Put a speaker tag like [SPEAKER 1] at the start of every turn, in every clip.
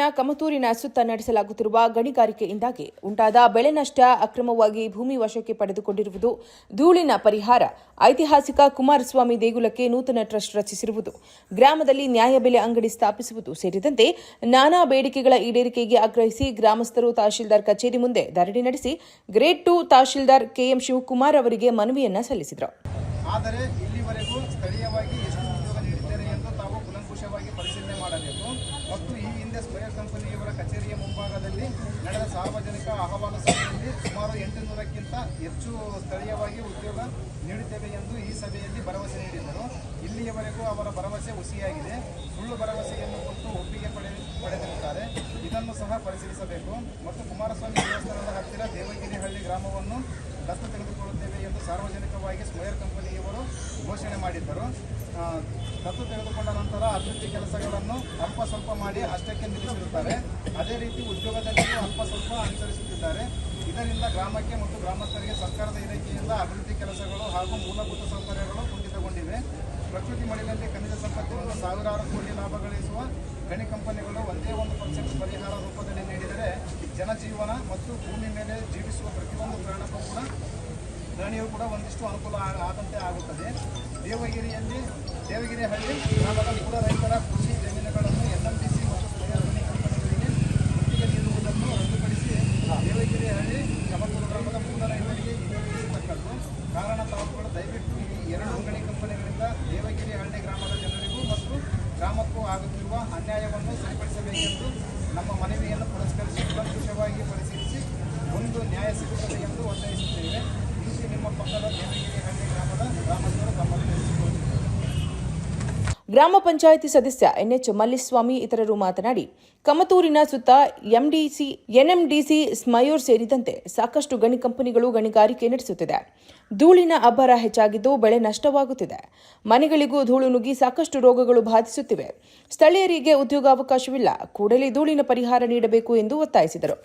[SPEAKER 1] ತಾಲೂಕಿನ ಕಮತೂರಿನ ಸುತ್ತ ನಡೆಸಲಾಗುತ್ತಿರುವ ಗಣಿಗಾರಿಕೆಯಿಂದಾಗಿ ಉಂಟಾದ ಬೆಳೆ ನಷ್ಟ ಅಕ್ರಮವಾಗಿ ಭೂಮಿ ವಶಕ್ಕೆ ಪಡೆದುಕೊಂಡಿರುವುದು ಧೂಳಿನ ಪರಿಹಾರ. ಐತಿಹಾಸಿಕ ಕುಮಾರಸ್ವಾಮಿ ದೇಗುಲಕ್ಕೆ ನೂತನ ಟ್ರಸ್ಟ್ ರಚಿಸಿರುವುದು, ಗ್ರಾಮದಲ್ಲಿ ನ್ಯಾಯಬೆಲೆ ಅಂಗಡಿ ಸ್ಥಾಪಿಸುವುದು ಸೇರಿದಂತೆ ನಾನಾ ಬೇಡಿಕೆಗಳ ಈಡೇರಿಕೆಗೆ ಆಗ್ರಹಿಸಿ ಗ್ರಾಮಸ್ಥರು ತಹಶೀಲ್ದಾರ್ ಕಚೇರಿ ಮುಂದೆ ಧರಣಿ ನಡೆಸಿ grade two tahsildar KM Shivakumar ಅವರಿಗೆ ಮನವಿಯನ್ನ ಸಲ್ಲಿಸಿದರು.
[SPEAKER 2] ಆದರೆ ಸ್ಥಳೀಯವಾಗಿ ಎಷ್ಟು ಉದ್ಯೋಗ ನೀಡಿದ್ದಾರೆ ಎಂದು ತಾವು ಕೂಲಂಕುಷವಾಗಿ ಪರಿಶೀಲನೆ ಮಾಡಬೇಕು ಮತ್ತು ಈ ಹಿಂದೆ ಸ್ಕ್ವೇರ್ ಕಂಪನಿಯವರ ಕಚೇರಿಯ ಮುಂಭಾಗದಲ್ಲಿ ನಡೆದ ಸಾರ್ವಜನಿಕ ಅಹವಾಲು ಸಭೆಯಲ್ಲಿ ಸುಮಾರು ಎಂಟು ನೂರಕ್ಕಿಂತ ಹೆಚ್ಚು ಸ್ಥಳೀಯವಾಗಿ ಉದ್ಯೋಗ ನೀಡುತ್ತೇವೆ ಎಂದು ಈ ಸಭೆಯಲ್ಲಿ ಭರವಸೆ ನೀಡಿದರು ಇಲ್ಲಿಯವರೆಗೂ ಅವರ ಭರವಸೆ ಹುಸಿಯಾಗಿದೆ. ಸುಳ್ಳು ಭರವಸೆಯನ್ನು ಕೊಟ್ಟು ಒಪ್ಪಿಗೆ ಪಡೆ, ಪಡೆದಿರುತ್ತಾರೆ. ಇದನ್ನು ಸಹ ಪರಿಶೀಲಿಸಬೇಕು. ಮತ್ತು ಕುಮಾರಸ್ವಾಮಿ ದೇವಸ್ಥಾನದ ಹತ್ತಿರ ದೇವಗಿರಿಹಳ್ಳಿ ಗ್ರಾಮವನ್ನು ದತ್ತು ತೆಗೆದುಕೊಳ್ಳುತ್ತೇವೆ ಎಂದು ಸಾರ್ವಜನಿಕವಾಗಿ ಸ್ಕ್ವೇರ್ ಕಂಪನಿಯವರು ಘೋಷಣೆ ಮಾಡಿದ್ದರು. ದತ್ತು ತೆಗೆದುಕೊಂಡ ನಂತರ ಅಭಿವೃದ್ಧಿ ಕೆಲಸಗಳನ್ನು ಅಲ್ಪ ಸ್ವಲ್ಪ ಮಾಡಿ ಅಷ್ಟಕ್ಕೆ ನಿಲ್ಲಿಸಿರುತ್ತಾರೆ. ಅದೇ ರೀತಿ ಉದ್ಯೋಗದಲ್ಲಿಯೂ ಅಲ್ಪ ಸ್ವಲ್ಪ ಅನುಸರಿಸುತ್ತಿದ್ದಾರೆ. ಇದರಿಂದ ಗ್ರಾಮಕ್ಕೆ ಮತ್ತು ಗ್ರಾಮಸ್ಥರಿಗೆ ಸರ್ಕಾರದ ಇಲಾಖೆಯಿಂದ ಅಭಿವೃದ್ಧಿ ಕೆಲಸಗಳು ಹಾಗೂ ಮೂಲಭೂತ ಸೌಕರ್ಯಗಳು ಕುಂಠಿತಗೊಂಡಿವೆ. ಪ್ರಕೃತಿ ಮಡಿಲಲ್ಲಿ ಖನಿಜ ಸಂಪತ್ತಿನಿಂದ ಸಾವಿರಾರು ಕೋಟಿ ಲಾಭ ಗಳಿಸುವ ಗಣಿ ಕಂಪನಿಗಳು ಒಂದೇ ಒಂದು ಪರ್ಸೆಂಟ್ ಪರಿಹಾರ ರೂಪದಲ್ಲಿ ನೀಡಿದರೆ ಜನಜೀವನ ಮತ್ತು ಭೂಮಿ ಮೇಲೆ ಜೀವಿಸುವ ಪ್ರತಿಯೊಂದು ಪ್ರಾಣಕ್ಕೂ ಕೂಡ ಪ್ರಾಣಿಯು ಕೂಡ ಒಂದಿಷ್ಟು ಅನುಕೂಲ ಆದಂತೆ ಆಗುತ್ತದೆ. ದೇವಗಿರಿಯಲ್ಲಿ ದೇವಗಿರಿ ಹಳ್ಳಿ ಕೂಡ ರೈತರ ಕೃಷಿ ಜಮೀನುಗಳನ್ನು ಎನ್ ಎಂ ಡಿ ಸಿ ಮತ್ತು ಸ್ಕ್ವೇರ್ ಗಣಿ ಕಂಪನಿಗಳಿಗೆ ಗುತ್ತಿಗೆ ನೀಡುವುದನ್ನು ರದ್ದುಪಡಿಸಿ ದೇವಗಿರಿ ಹಳ್ಳಿ ಕಮತೂರು ಗ್ರಾಮದ ಮೂಲ ರೈತರಿಗೆ ಹಿಂದಿರುಗಿಸತಕ್ಕದ್ದು ಕಾರಣ ತಾವುಗಳು ದಯವಿಟ್ಟು ಈ ಎರಡು ಗಣಿ ಕಂಪನಿಗಳಿಂದ ದೇವಗಿರಿ ಹಳ್ಳಿ ಗ್ರಾಮದ ಜನರಿಗೂ ಮತ್ತು ಗ್ರಾಮಕ್ಕೂ ಆಗುತ್ತಿರುವ ಅನ್ಯಾಯವನ್ನು ಸರಿಪಡಿಸಬೇಕೆಂದು ನಮ್ಮ ಮನವಿಯನ್ನು ಪುರಸ್ಕರಿಸಿ ಕೂಲಂಕುಷವಾಗಿ ಪರಿಶೀಲಿಸಿ ಒಂದು ನ್ಯಾಯ ಸಿಗುತ್ತದೆ ಎಂದು ಒತ್ತಾಯಿಸುತ್ತೇವೆ ಇಲ್ಲಿ ನಿಮ್ಮ ಪಕ್ಕದ ದೇವಗಿರಿ ಹಳ್ಳಿ ಗ್ರಾಮದ ಗ್ರಾಮಸ್ಥರು ತಮ್ಮನ್ನು ತಿಳಿಸಿಕೊಳ್ಳುತ್ತಾರೆ
[SPEAKER 1] ಗ್ರಾಮ ಪಂಚಾಯಿತಿ ಸದಸ್ಯ ಎನ್ಎಚ್ ಮಲ್ಲಿಸ್ವಾಮಿ ಇತರರು ಮಾತನಾಡಿ, ಕಮತೂರಿನ ಸುತ್ತ ಎಂಡಿಸಿ, ಎನ್ಎಂಡಿಸಿ ಸ್ಮಯೂರ್ ಸೇರಿದಂತೆ ಸಾಕಷ್ಟು ಗಣಿ ಕಂಪನಿಗಳು ಗಣಿಗಾರಿಕೆ ನಡೆಸುತ್ತಿದೆ. ಧೂಳಿನ ಅಬ್ಬರ ಹೆಚ್ಚಾಗಿದ್ದು ಬೆಳೆ ನಷ್ಟವಾಗುತ್ತಿದೆ. ಮನೆಗಳಿಗೂ ಧೂಳು ನುಗ್ಗಿ ಸಾಕಷ್ಟು ರೋಗಗಳು ಬಾಧಿಸುತ್ತಿವೆ. ಸ್ಥಳೀಯರಿಗೆ ಉದ್ಯೋಗಾವಕಾಶವಿಲ್ಲ. ಕೂಡಲೇ ಧೂಳಿನ ಪರಿಹಾರ ನೀಡಬೇಕು ಎಂದು ಒತ್ತಾಯಿಸಿದರು.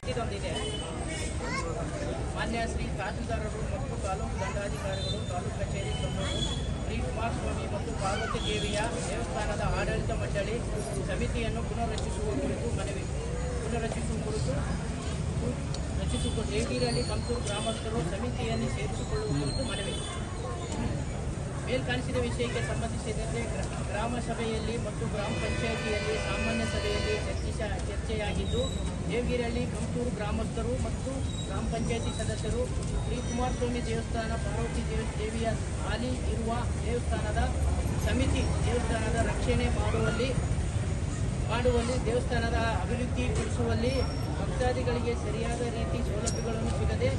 [SPEAKER 3] ಮತ್ತು ಪಾರ್ವತಿ ದೇವಿಯ ದೇವಸ್ಥಾನದ ಆಡಳಿತ ಮಂಡಳಿ ಸಮಿತಿಯನ್ನು ಪುನರ್ರಚಿಸುವ ಕುರಿತು ಮನವಿ, ಪುನರ್ರಚಿಸುವ ಕುರಿತು ರಚಿಸುವ ದೇವಿರಲ್ಲಿ ಕಂಪೂರು ಗ್ರಾಮಸ್ಥರು ಸಮಿತಿಯಲ್ಲಿ ಸೇರಿಸಿಕೊಳ್ಳುವ ಕುರಿತು ಮನವಿ. ಮೇಲ್ಕಾಣಿಸಿದ ವಿಷಯಕ್ಕೆ ಸಂಬಂಧಿಸಿದಂತೆ ಗ್ರ- ಗ್ರಾಮ ಸಭೆಯಲ್ಲಿ ಮತ್ತು ಗ್ರಾಮ ಪಂಚಾಯಿತಿಯಲ್ಲಿ ಸಾಮಾನ್ಯ ಸಭೆಯಲ್ಲಿ ಚರ್ಚಿಸ, ಚರ್ಚೆಯಾಗಿದ್ದು, ದೇವಗಿರಿಯಲ್ಲಿ ಕಂಪೂರು ಗ್ರಾಮಸ್ಥರು ಮತ್ತು ಗ್ರಾಮ ಪಂಚಾಯಿತಿ ಸದಸ್ಯರು ಶ್ರೀ ಕುಮಾರಸ್ವಾಮಿ ದೇವಸ್ಥಾನ, ಪಾರ್ವತಿ ದೇವ, ದೇವಿಯ ಹಾಲಿ ಇರುವ ದೇವಸ್ಥಾನದ ಸಮಿತಿ ದೇವಸ್ಥಾನದ ರಕ್ಷಣೆ ಮಾಡುವಲ್ಲಿ ಮಾಡುವಲ್ಲಿ, ದೇವಸ್ಥಾನದ ಅಭಿವೃದ್ಧಿ ಪಡಿಸುವಲ್ಲಿ ಭಕ್ತಾದಿಗಳಿಗೆ ಸರಿಯಾದ ರೀತಿ ಸೌಲಭ್ಯಗಳನ್ನು ಸಿಗದೆ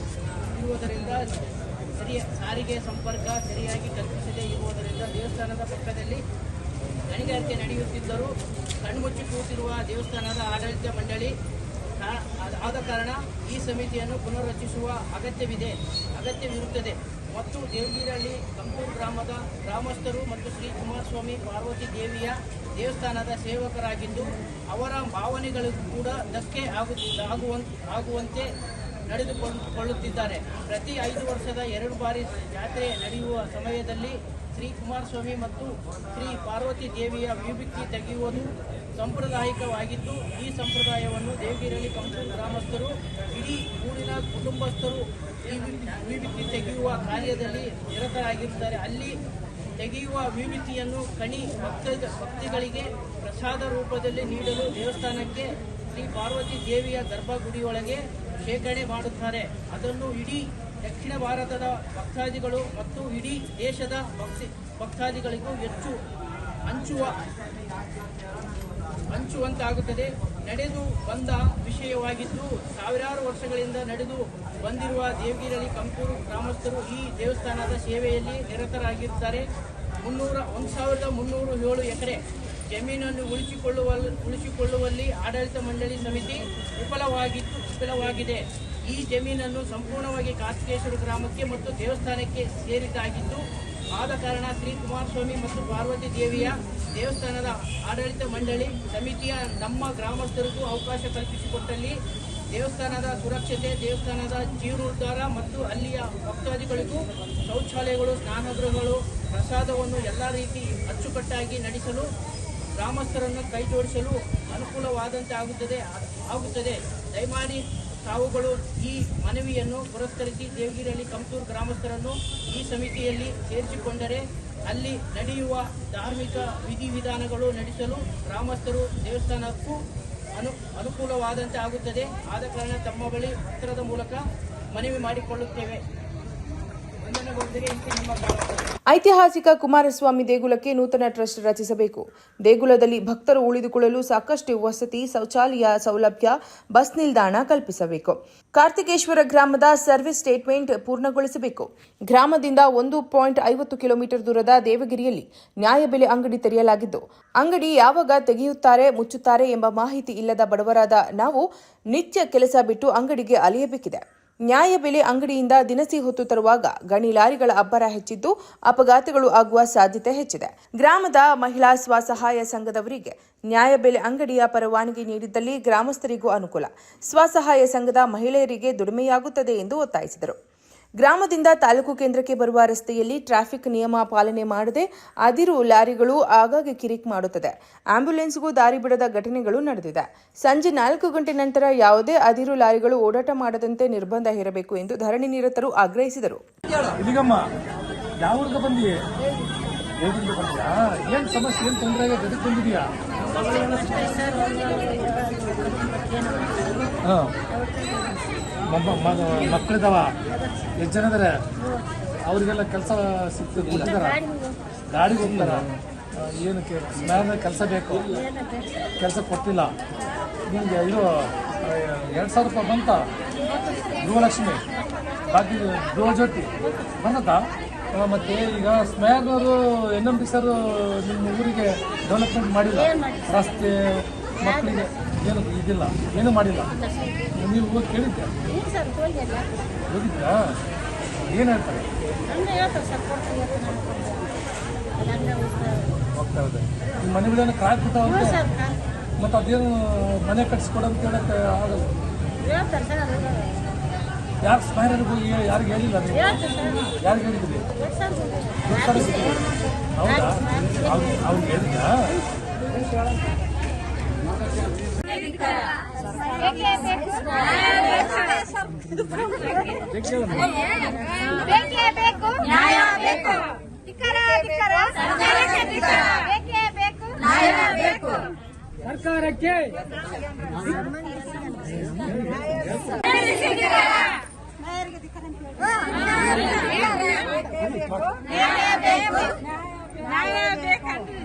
[SPEAKER 3] ಇರುವುದರಿಂದ ಸರಿಯ, ಸಾರಿಗೆ ಸಂಪರ್ಕ ಸರಿಯಾಗಿ ಕಲ್ಪಿಸದೆ ಇರುವುದರಿಂದ ದೇವಸ್ಥಾನದ ಪಕ್ಕದಲ್ಲಿ ಗಣಿಗಾರಿಕೆ ನಡೆಯುತ್ತಿದ್ದರೂ ಕಣ್ಮುಚ್ಚಿ ಕೂತಿರುವ ದೇವಸ್ಥಾನದ ಆಡಳಿತ ಮಂಡಳಿ ಆದ- ಕಾರಣ ಈ ಸಮಿತಿಯನ್ನು ಪುನರ್ರಚಿಸುವ ಅಗತ್ಯವಿದೆ, ಅಗತ್ಯವಿರುತ್ತದೆ. ಮತ್ತು ದೇವಗಿರಹಳ್ಳಿ ಕಂಪೂರ್ ಗ್ರಾಮದ ಗ್ರಾಮಸ್ಥರು ಮತ್ತು ಶ್ರೀ ಕುಮಾರಸ್ವಾಮಿ ಪಾರ್ವತಿ ದೇವಿಯ ದೇವಸ್ಥಾನದ ಸೇವಕರಾಗಿದ್ದು, ಅವರ ಭಾವನೆಗಳಿಗೂ ಕೂಡ ಧಕ್ಕೆ ಆಗು ಆಗುವಂತ ನಡೆದುಕೊಳ್ಳುತ್ತಿದ್ದಾರೆ. ಪ್ರತಿ ಐದು ವರ್ಷದ ಎರಡು ಬಾರಿ ಜಾತ್ರೆ ನಡೆಯುವ ಸಮಯದಲ್ಲಿ ಶ್ರೀ ಕುಮಾರಸ್ವಾಮಿ ಮತ್ತು ಶ್ರೀ ಪಾರ್ವತಿ ದೇವಿಯ ವಿಭಕ್ತಿ ತೆಗೆಯುವುದು ಸಾಂಪ್ರದಾಯಿಕವಾಗಿದ್ದು, ಈ ಸಂಪ್ರದಾಯವನ್ನು ದೇವಗಿರಹಳ್ಳಿ ಕಂಪೂರ್ ಗ್ರಾಮಸ್ಥರು ಇಡೀ ಊರಿನ ಕುಟುಂಬಸ್ಥರು ವಿವಿತಿ ತೆಗೆಯುವ ಕಾರ್ಯದಲ್ಲಿ ನಿರತರಾಗಿರುತ್ತಾರೆ. ಅಲ್ಲಿ ತೆಗೆಯುವ ವಿಮಿತಿಯನ್ನು ಕಣಿ ಭಕ್ತ ಭಕ್ತಿಗಳಿಗೆ ಪ್ರಸಾದ ರೂಪದಲ್ಲಿ ನೀಡಲು ದೇವಸ್ಥಾನಕ್ಕೆ ಶ್ರೀ ಪಾರ್ವತಿ ದೇವಿಯ ಗರ್ಭಗುಡಿಯೊಳಗೆ ಶೇಖರಣೆ ಮಾಡುತ್ತಾರೆ. ಅದನ್ನು ಇಡೀ ದಕ್ಷಿಣ ಭಾರತದ ಭಕ್ತಾದಿಗಳು ಮತ್ತು ಇಡೀ ದೇಶದ ಭಕ್ತಿ ಭಕ್ತಾದಿಗಳಿಗೂ ಹೆಚ್ಚು ಹಂಚುವ ಹಂಚುವಂತಾಗುತ್ತದೆ. ನಡೆದು ಬಂದ ವಿಷಯವಾಗಿದ್ದು ಸಾವಿರಾರು ವರ್ಷಗಳಿಂದ ನಡೆದು ಬಂದಿರುವ ದೇವಗಿರಲಿ ಕಂಪೂರು ಗ್ರಾಮಸ್ಥರು ಈ ದೇವಸ್ಥಾನದ ಸೇವೆಯಲ್ಲಿ ನಿರತರಾಗಿರುತ್ತಾರೆ. ಮುನ್ನೂರ, ಒಂದು ಸಾವಿರದ ಮುನ್ನೂರು ಏಳು ಎಕರೆ ಜಮೀನನ್ನು ಉಳಿಸಿಕೊಳ್ಳುವ ಉಳಿಸಿಕೊಳ್ಳುವಲ್ಲಿ ಆಡಳಿತ ಮಂಡಳಿ ಸಮಿತಿ ವಿಫಲವಾಗಿತ್ತು, ವಿಫಲವಾಗಿದೆ. ಈ ಜಮೀನನ್ನು ಸಂಪೂರ್ಣವಾಗಿ ಕಾರ್ತಿಕೇಶ್ವರ ಗ್ರಾಮಕ್ಕೆ ಮತ್ತು ದೇವಸ್ಥಾನಕ್ಕೆ ಸೇರಿದ್ದಾಗಿದ್ದು ಆದ ಕಾರಣ ಶ್ರೀ ಕುಮಾರಸ್ವಾಮಿ ಮತ್ತು ಪಾರ್ವತಿ ದೇವಿಯ ದೇವಸ್ಥಾನದ ಆಡಳಿತ ಮಂಡಳಿ ಸಮಿತಿಯ ನಮ್ಮ ಗ್ರಾಮಸ್ಥರಿಗೂ ಅವಕಾಶ ಕಲ್ಪಿಸಿಕೊಟ್ಟಲ್ಲಿ ದೇವಸ್ಥಾನದ ಸುರಕ್ಷತೆ, ದೇವಸ್ಥಾನದ ಜೀರ್ಣೋದ್ಧಾರ ಮತ್ತು ಅಲ್ಲಿಯ ಭಕ್ತಾದಿಗಳಿಗೂ ಶೌಚಾಲಯಗಳು, ಸ್ನಾನಗೃಹಗಳು, ಪ್ರಸಾದವನ್ನು ಎಲ್ಲ ರೀತಿ ಅಚ್ಚುಕಟ್ಟಾಗಿ ನಡೆಸಲು, ಗ್ರಾಮಸ್ಥರನ್ನು ಕೈ ಜೋಡಿಸಲು ಅನುಕೂಲವಾದಂತೆ ಆಗುತ್ತದೆ ಆಗುತ್ತದೆ. ದಯಮಾಡಿ ತಾವುಗಳು ಈ ಮನವಿಯನ್ನು ಪುರಸ್ಕರಿಸಿ ದೇವಗಿರಿಯಲ್ಲಿ ಕಂತೂರು ಗ್ರಾಮಸ್ಥರನ್ನು ಈ ಸಮಿತಿಯಲ್ಲಿ ಸೇರಿಸಿಕೊಂಡರೆ ಅಲ್ಲಿ ನಡೆಯುವ ಧಾರ್ಮಿಕ ವಿಧಿವಿಧಾನಗಳು ನಡೆಸಲು ಗ್ರಾಮಸ್ಥರು ದೇವಸ್ಥಾನಕ್ಕೂ ಅನು, ಅನುಕೂಲವಾದಂತೆ ಆಗುತ್ತದೆ. ಆದ ಕಾರಣ ತಮ್ಮ ಬಳಿ ಪತ್ರದ ಮೂಲಕ ಮನವಿ ಮಾಡಿಕೊಳ್ಳುತ್ತೇವೆ ವಂದನೆಗೊಂಡಿರಿ ಇಂತಿ ನಿಮ್ಮ ಗ್ರಾಮಸ್ಥರು
[SPEAKER 1] ಐತಿಹಾಸಿಕ ಕುಮಾರಸ್ವಾಮಿ ದೇಗುಲಕ್ಕೆ ನೂತನ ಟ್ರಸ್ಟ್ ರಚಿಸಬೇಕು. ದೇಗುಲದಲ್ಲಿ ಭಕ್ತರು ಉಳಿದುಕೊಳ್ಳಲು ಸಾಕಷ್ಟು ವಸತಿ, ಶೌಚಾಲಯ ಸೌಲಭ್ಯ, ಬಸ್ ನಿಲ್ದಾಣ ಕಲ್ಪಿಸಬೇಕು. ಕಾರ್ತಿಕೇಶ್ವರ ಗ್ರಾಮದ ಸರ್ವಿಸ್ ಸ್ಟೇಟ್ಮೆಂಟ್ ಪೂರ್ಣಗೊಳಿಸಬೇಕು. ಗ್ರಾಮದಿಂದ ಒಂದು ಪಾಯಿಂಟ್ ಐವತ್ತು ಕಿಲೋಮೀಟರ್ ದೂರದ ದೇವಗಿರಿಯಲ್ಲಿ ನ್ಯಾಯಬೆಲೆ ಅಂಗಡಿ ತೆರೆಯಲಾಗಿದ್ದು, ಅಂಗಡಿ ಯಾವಾಗ ತೆಗೆಯುತ್ತಾರೆ, ಮುಚ್ಚುತ್ತಾರೆ ಎಂಬ ಮಾಹಿತಿ ಇಲ್ಲದ ಬಡವರಾದ ನಾವು ನಿತ್ಯ ಕೆಲಸ ಬಿಟ್ಟು ಅಂಗಡಿಗೆ ಅಲೆಯಬೇಕಿದೆ. ನ್ಯಾಯಬೆಲೆ ಅಂಗಡಿಯಿಂದ ದಿನಸಿ ಹೊತ್ತು ತರುವಾಗ ಗಣಿ ಲಾರಿಗಳ ಅಬ್ಬರ ಹೆಚ್ಚಿದ್ದು ಅಪಘಾತಗಳು ಆಗುವ ಸಾಧ್ಯತೆ ಹೆಚ್ಚಿದೆ. ಗ್ರಾಮದ ಮಹಿಳಾ ಸ್ವಸಹಾಯ ಸಂಘದವರಿಗೆ ನ್ಯಾಯಬೆಲೆ ಅಂಗಡಿಯ ಪರವಾನಗಿ ನೀಡಿದ್ದಲ್ಲಿ ಗ್ರಾಮಸ್ಥರಿಗೂ ಅನುಕೂಲ. ಸ್ವಸಹಾಯ ಸಂಘದ ಮಹಿಳೆಯರಿಗೆ ದುಡಿಮೆಯಾಗುತ್ತದೆ ಎಂದು ಒತ್ತಾಯಿಸಿದರು. ಗ್ರಾಮದಿಂದ ತಾಲೂಕು ಕೇಂದ್ರಕ್ಕೆ ಬರುವ ರಸ್ತೆಯಲ್ಲಿ ಟ್ರಾಫಿಕ್ ನಿಯಮ ಪಾಲನೆ ಮಾಡದೆ ಅದಿರು ಲಾರಿಗಳು ಆಗಾಗ್ಗೆ ಕಿರಿಕ್ ಮಾಡುತ್ತದೆ. ಆಂಬ್ಯುಲೆನ್ಸ್ಗೂ ದಾರಿ ಬಿಡದ ಘಟನೆಗಳು ನಡೆದಿದೆ. ಸಂಜೆ ನಾಲ್ಕು ಗಂಟೆ ನಂತರ ಯಾವುದೇ ಅದಿರು ಲಾರಿಗಳು ಓಡಾಟ ಮಾಡದಂತೆ ನಿರ್ಬಂಧ ಹೇರಬೇಕು ಎಂದು ಧರಣಿ ನಿರತರು ಆಗ್ರಹಿಸಿದರು.
[SPEAKER 4] ಏನ್ ಸಮಸ್ಯೆ, ಏನ್ ತೊಂದರೆ ಮಕ್ಕಳಿದಾವ. ಎಷ್ಟು ಜನ ಇದಾರೆ? ಅವರಿಗೆಲ್ಲ ಕೆಲಸ ಸಿಗ್ತದೆ ಗಾಡಿಗೆ ಹೋಗ್ತಾರ? ಏನು ಏನಕ್ಕೆ? ನಾನು ಕೆಲಸ ಬೇಕು. ಕೆಲಸ ಕೊಟ್ಟಿಲ್ಲ. ನಿಮಗೆ ಇದು ಎರಡು ಸಾವಿರ ರೂಪಾಯಿ ಬಂತ? ಗೃಹಲಕ್ಷ್ಮಿ. ಬಾಕಿ ಗೃಹ ಜ್ಯೋತಿ ಬಂದತಾ ಆ, ಮತ್ತೆ ಈಗ ಸ್ಮೇರ್ನವರು ಎನ್ ಎಂ ಡಿ ಸರ್ ನಿಮ್ಮ ಊರಿಗೆ ಡೆವಲಪ್ಮೆಂಟ್ ಮಾಡಿಲ್ಲ? ರಸ್ತೆ ಮಕ್ಕಳಿಗೆ ಏನು ಇದಿಲ್ಲ ಏನು ಮಾಡಿಲ್ಲ? ನೀವು ಹೋಗಿ ಕೇಳಿದ್ದೆ
[SPEAKER 5] ಹೋಗಿದ್ದಾ
[SPEAKER 4] ಹೋಗಿದ್ರಾ ಏನು ಹೇಳ್ತಾರೆ? ಹೋಗ್ತಾ ಇದೆ ನಿಮ್ಮ ಮನೆಗಳೇನು
[SPEAKER 5] ಬಿಡೋಣ ಕಾಲ್-
[SPEAKER 4] ಮತ್ತು ಅದೇನು ಮನೆ ಕಟ್ಸ್ಕೊಡಂತ ಅಂತ ಹೇಳಕ್ಕೆ ಆಗಲ್ಲ? ಯಾರು ಸ್ಮೈರಿಗೆ ಹೋಗಿ ಯಾರಿಗೆ ಹೇಳಿಲ್ಲ ನೀವು? ಯಾರಿಗೆ ಹೇಳಿದ್ರಿ
[SPEAKER 5] ಎಷ್ಟು ಸರ್ ಹೋಗಿದೆ?
[SPEAKER 4] ಹೌದಾ ಅವ್ನು ಅವ್ನು ಹೇಳಿದ್ಯಾ
[SPEAKER 6] ಬೇಕೇ ಬೇಕು ನ್ಯಾಯ ಬೇಕು ಧಿಕ್ಕಾರ ಧಿಕ್ಕಾರ ಸರ್ಕಾರಕ್ಕೆ ಧಿಕ್ಕಾರ ಬೇಕೇ ಬೇಕು ನ್ಯಾಯ ಬೇಕು ನ್ಯಾಯ ಬೇಕು ನ್ಯಾಯ ಬೇಕಂದ್ರೆ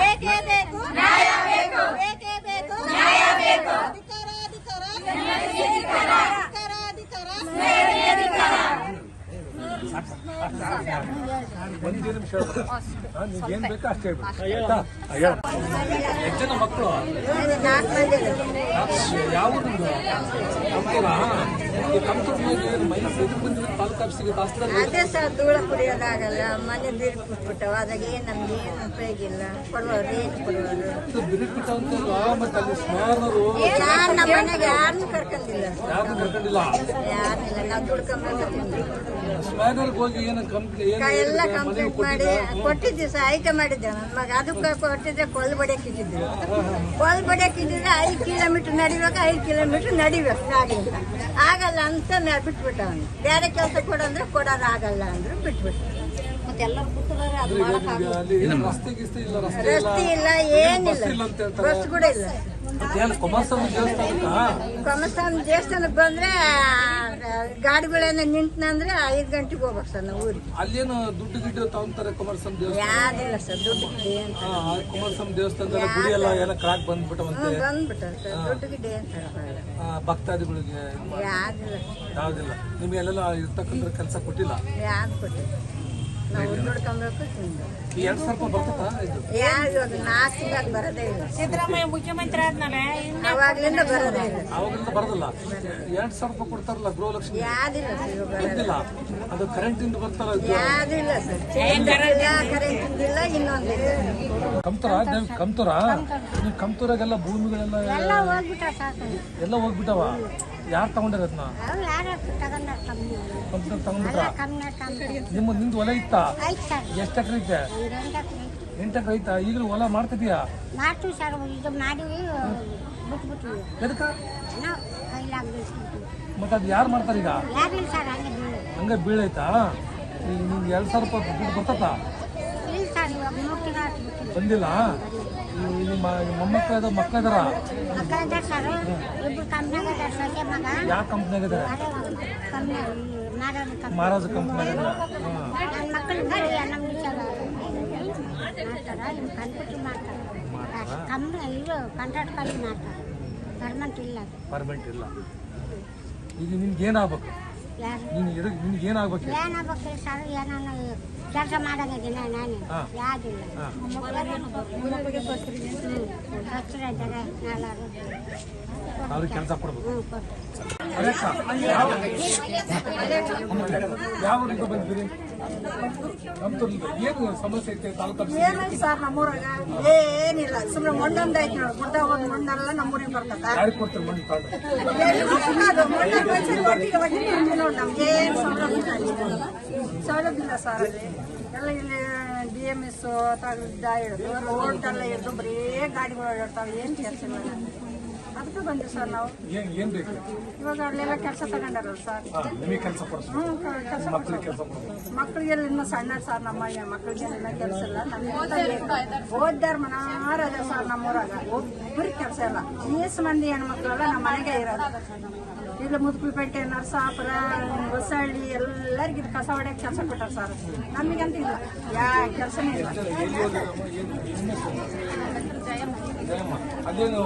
[SPEAKER 6] ಬೇಕೇ ಬೇಕು ನ್ಯಾಯ ಬೇಕು ಬೇಕೇ ಬೇಕು ನ್ಯಾಯ ಬೇಕು ಅಧಿಕಾರ ಅಧಿಕಾರ ಅಧಿಕಾರ ಅಧಿಕಾರ
[SPEAKER 4] ಒಂದು ನಿಮಿಷ ನಿಮ್ಗೆ ಏನು ಬೇಕೋ ಅಷ್ಟೇ. ಆಯ್ತಾ? ಎಷ್ಟು ಜನ ಮಕ್ಕಳು. ಯಾವ ಊರಿಂದು? ಕಂಪ್ತೂರಾ? ಈ ಕಂಪ್ತೂರ್ ಮೇಲೆ ಏನು ಮೈನಸ್ ಎದುರು ಬಂದಿದ್ದು ತಾಲೂಕು ಆಫೀಸಿಗೆ ದಾಸ್ತಾನು
[SPEAKER 7] ಅದೇ ಸರ್ ಧೂಳ ಕುಡಿಯೋದಾಗಲ್ಲ ಮನೆ ಬೀರ್ ಬಿಟ್ಬಿಟ್ಟವ ಅದಾಗ ಏನು ನಮ್ಗೆ ಏನು ಉಪಯೋಗ ಇಲ್ಲ. ಏನು ನಾನು ನಮ್ಮ ಮನೆಗೆ ಯಾರನ್ನೂ ಕರ್ಕೊಂಡಿಲ್ಲ.
[SPEAKER 4] ಯಾರನ್ನೂ ಕರ್ಕೊಂಡಿಲ್ಲ?
[SPEAKER 7] ಯಾರಿಲ್ಲ ನಾವು ದುಡ್ಕೊಂಬರ್ತೀವಿ
[SPEAKER 4] ಸ್ಮ್ಯಾನರ್ಗೆ ಹೋಗಿ ಏನು
[SPEAKER 7] ಎಲ್ಲ ಕಂಪ್ಲೇಂಟ್ ಮಾಡಿ
[SPEAKER 4] ಕೊಟ್ಟಿದ್ದೆ?
[SPEAKER 7] ಸರ್ ಆಯ್ಕೆ ಮಾಡಿದ್ದೆ ನನ್ನ ಮಗ ಅದಕ್ಕೆ ಕೊಟ್ಟಿದ್ರೆ ಕೊಲ್ ಬಡಿಯಕ್ಕೆ ಇಟ್ಟಿದ್ರು ಕೊಲ್ ಬಡಿಯಕ್ಕೆ ಇಟ್ಟಿದ್ರೆ ಐದು ಕಿಲೋಮೀಟರ್ ನಡಿಬೇಕು ಐದು ಕಿಲೋಮೀಟರ್ ನಡಿಬೇಕು ಆಗಲಿಲ್ಲ ಆಗಲ್ಲ ಅಂತ ಬಿಟ್ಬಿಟ್ಟ ಅವನು ಬೇರೆ ಕೆಲಸ ಕೊಡಂದ್ರೆ ಕೊಡೋದಾಗಲ್ಲ ಅಂದ್ರೆ ಬಿಟ್ಬಿಟ್ಟು ಮತ್ತೆ ಎಲ್ಲರೂ ಕೂತ್ರೆ ಅದು
[SPEAKER 4] ರಸ್ತೆ ಗಿಸ್ತೆ ಇಲ್ಲ ರಸ್ತೆ ಇಲ್ಲ.
[SPEAKER 7] ರಸ್ತೆ ಇಲ್ಲ
[SPEAKER 4] ಇಲ್ಲ
[SPEAKER 7] ಏನಿಲ್ಲ.
[SPEAKER 4] ಅಂತ ಹೇಳ್ತಾರೆ.
[SPEAKER 7] ಬಸ್ ಕೂಡ ಇಲ್ಲ.
[SPEAKER 4] ದೇವಸ್ಥಾನಕ್ಕ?
[SPEAKER 7] ಕಮಸ್ವಾಮಿ ದೇವಸ್ಥಾನಕ್ಕೆ ಬಂದ್ರೆ ಗಾಡಿಗಳೇನ ನಿಂತಂದ್ರೆ ಐದು ಗಂಟೆಗೆ ಹೋಗ್ಬೇಕು ಸರ್ ನಾವು ಊರಿಗೆ.
[SPEAKER 4] ಅಲ್ಲೇನು ದುಡ್ಡು ಗಿಡ್ಡು ತಗೊಂತಾರೆ ಕುಮಾರಸ್ವಾಮಿ ದೇವಸ್ಥಾನ
[SPEAKER 7] ಯಾವ್ದಿಲ್ಲ ಸರ್ ದುಡ್ಡು ಗಿಡ್ಡೆ ಅಂತ.
[SPEAKER 4] ಆ ಕುಮಾರಸ್ವಾಮಿ ದೇವಸ್ಥಾನದಲ್ಲಿ ಗುಡಿ ಎಲ್ಲ ಎಲ್ಲ ಕ್ರಾಕ್ ಬಂದ್ಬಿಟ್ಟವಂತೆ.
[SPEAKER 7] ಬಂದ್ಬಿಟ್ಟ ಸರ್ ದುಡ್ಡು ಗಿಡ್ಡೆ ಅಂತ ಹೇಳ್ತಾರೆ.
[SPEAKER 4] ಆ, ಭಕ್ತಾದಿಗಳಿಗೆ
[SPEAKER 7] ಯಾವ್ದಿಲ್ಲ
[SPEAKER 4] ಯಾವ್ದಿಲ್ಲ. ನಿಮ್ಗೆ ಎಲ್ಲೆಲ್ಲ ಇರ್ತಕ್ಕಂಥ ಕೆಲಸ ಕೊಟ್ಟಿಲ್ಲ?
[SPEAKER 7] ಯಾವ್ದು ಕೊಟ್ಟಿಲ್ಲ.
[SPEAKER 8] ಸಿದ್ದರಾಮಯ್ಯ ಮುಖ್ಯಮಂತ್ರಿ ಆದ್ಮೇಲೆ
[SPEAKER 9] ಅವಾಗ್ಲಿಂದ ಬರೋದೇ ಇಲ್ಲ.
[SPEAKER 4] ಆವಾಗಿಂದ ಬರೋದಿಲ್ಲ. ಎರಡು ಸಾವಿರ ರೂಪಾಯಿ ಕೊಡ್ತಾರಲ್ಲ ಗೃಹಲಕ್ಷ್ಮಿ?
[SPEAKER 9] ಯಾವ್ದಿಲ್ಲ
[SPEAKER 4] ಅದು ಕರೆಂಟ್ ಇಂದ ಬರ್ತಾರ
[SPEAKER 9] ಯಾವ್ದಿಲ್ಲ ಸರ್. ಇಲ್ಲ ಕರೆಂಟ್ ಇಲ್ಲ ಇನ್ನೊಂದಿಲ್ಲ
[SPEAKER 4] ಕಮ್ತುರ ನೀವು ಕಮ್ತುರ? ನೀವು ಕಮ್ತುರಾಗೆಲ್ಲ ಭೂಮಿಗಳೆಲ್ಲ
[SPEAKER 8] ಎಲ್ಲ ಹೋಗ್ಬಿಟ್ಟ
[SPEAKER 4] ಎಲ್ಲ ಹೋಗ್ಬಿಟ್ಟವ? ಯಾರು ತಗೊಂಡಿರೋದ್ನ
[SPEAKER 8] ಅವ್ರು ಯಾರು ತಗೊಂಡ ಕಮ್ಮಿ
[SPEAKER 4] ಕಂಪ್ನಿ ತಗೊಂಡ್ಬಿಟ್ರ? ನಿಮ್ಮ ನಿಂದು ಹೊಲ ಇತ್ತ? ಎಷ್ಟು ಎಕರೆ ಐತೆ? ಎಂಟು ಎಕರೆ ಐತಾ. ಈಗಲೂ ಹೊಲ ಮಾಡ್ತಿದ್ಯಾ
[SPEAKER 8] ಮಾಡ್ತೀವಿ ಸರ್ ಇದು ಮಾಡಿವಿ ಬಿಟ್ಬಿಟ್ವಿ.
[SPEAKER 4] ಎದಕ್ಕ?
[SPEAKER 8] ನಾವು
[SPEAKER 4] ಮತ್ತೆ ಅದು ಯಾರು ಮಾಡ್ತಾರೆ ಈಗ?
[SPEAKER 8] ಹಂಗ
[SPEAKER 4] ಬೀಳೈತಾ? ಈಗ ನಿಮ್ಗೆ ಎರಡು ಸಾವಿರ ರೂಪಾಯಿ ದುಡ್ಡು ಬರ್ತತ ಬಂದಿಲ್ಲ?
[SPEAKER 8] ಇದ್ದಾರೆ ಸೊಸೆ ಮಗ.
[SPEAKER 4] ಯಾವ ಕಂಪ್ನಿಯಾಗ
[SPEAKER 8] ಅದೇ
[SPEAKER 4] ಮಹಾರಾಜ ಕಂಪ್ನಿಯಾಗ
[SPEAKER 8] ಮಾಡ್ತಾರೆ. ಗರ್ಮೆಂಟ್ ಇಲ್ಲ ಅದು.
[SPEAKER 4] ಪರ್ಮನೆಂಟ್ ಇಲ್ಲ. ಈಗ ನಿನ್ಗೆ ಏನಾಗ್ಬೇಕು? ನೀನು ನಿನ್ಗೆ ಏನಾಗ್ಬೇಕು?
[SPEAKER 8] ಏನಾಗ್ಬೇಕು ಸರ್ ಏನಾನ ಕೆಲಸ ಮಾಡಂಗಿದ್ದೀನಿ ನಾನು ಯಾವುದಿಲ್ಲ. ಇದ್ದಾರೆ ನಾಲ್ಕು ಹ್ಞೂ ಕೊಟ್ಟು
[SPEAKER 4] ಯಾವ ಊರಿಂದ ಬಂದಿದ್ದೀರಿ ನಮ್ದು ಏನು ಸಮಸ್ಯೆ ಐತೆ
[SPEAKER 9] ಏನೈತಿ ಸರ್ ನಮ್ಮೂರಾಗ ಏನಿಲ್ಲ ಸುಮ್ಮನೆ ಮಣ್ಣೊಂದು ಐತಿ ನೋಡಿ ಗುಡ್ಡ ಒಂದು ನಮ್ಮೂರಿಗೆ ಬರ್ತದೆ
[SPEAKER 4] ಕೊಡ್ತಾರೆ ಮಣ್ಣು
[SPEAKER 9] ಕಾರ್ಡ್ ನೋಡಿ ನಮ್ಗೆ ಏನು ಸೌಲಭ್ಯ. ಸೌಲಭ್ಯ ಇಲ್ಲ ಸರ್ ಅಲ್ಲಿ. ಎಲ್ಲ ಇಲ್ಲಿ ಡಿ ಎಂ ಎಸ್ ರೋಡ್ ಎಲ್ಲ ಹಿಡಿದು ಬರೀ ಗಾಡಿಗಳು ಓಡಾಡ್ತಾವೆ, ಏನು ಕೆಲಸ ಇಲ್ಲ. ಬಂದ್ವಿ ಸರ್ ನಾವು.
[SPEAKER 4] ಏನ್ ಏನ್ ಬೇಕು?
[SPEAKER 9] ಇವಾಗ ಅಲ್ಲೆಲ್ಲ ಕೆಲಸ ತಗೊಂಡಾರಲ್ಲ ಸರ್.
[SPEAKER 4] ಹಾ ನಿಮಗೆ ಕೆಲಸ ಕೊಡ್ತೀವಿ
[SPEAKER 9] ಹ್ಞೂ ಕೆಲಸ
[SPEAKER 4] ಕೊಡ್ಬೇಕು
[SPEAKER 9] ಮಕ್ಕಳಿಗೆಲ್ಲ ಇನ್ನೂ ಸಣ್ಣ ಸರ್ ನಮ್ಮ ಮಕ್ಕಳಿಗೆಲ್ಲ ಕೆಲಸ ಇಲ್ಲ. ನಮ್ಗೆ ಓದ್ದಾರ ಮನಾರ ಅದ ಸರ್ ನಮ್ಮೂರಾಗ. ಒಬ್ಬರಿಗೆ ಕೆಲಸ ಇಲ್ಲ. ಈಸ್ ಮಂದಿ ಹೆಣ್ಮಕ್ಳೆಲ್ಲ ನಮ್ಮ ಮನೆಗೆ ಇರೋದು. ಇಲ್ಲ ಮುದ್ಕುಲ್ಪೇಟೆ ನರಸಾಪುರ ಹೊಸಹಳ್ಳಿ ಎಲ್ಲರಿಗೂ ಇದು ಕಸ ಹೊಡೆಯಕ್ಕೆ ಕೆಲಸ ಕೊಟ್ಟಾರ ಸರ್. ನಮಗಂತ ಇಲ್ಲ. ಯಾ ಕೆಲಸನೇ ಇಲ್ಲ.
[SPEAKER 4] ಅದೇನು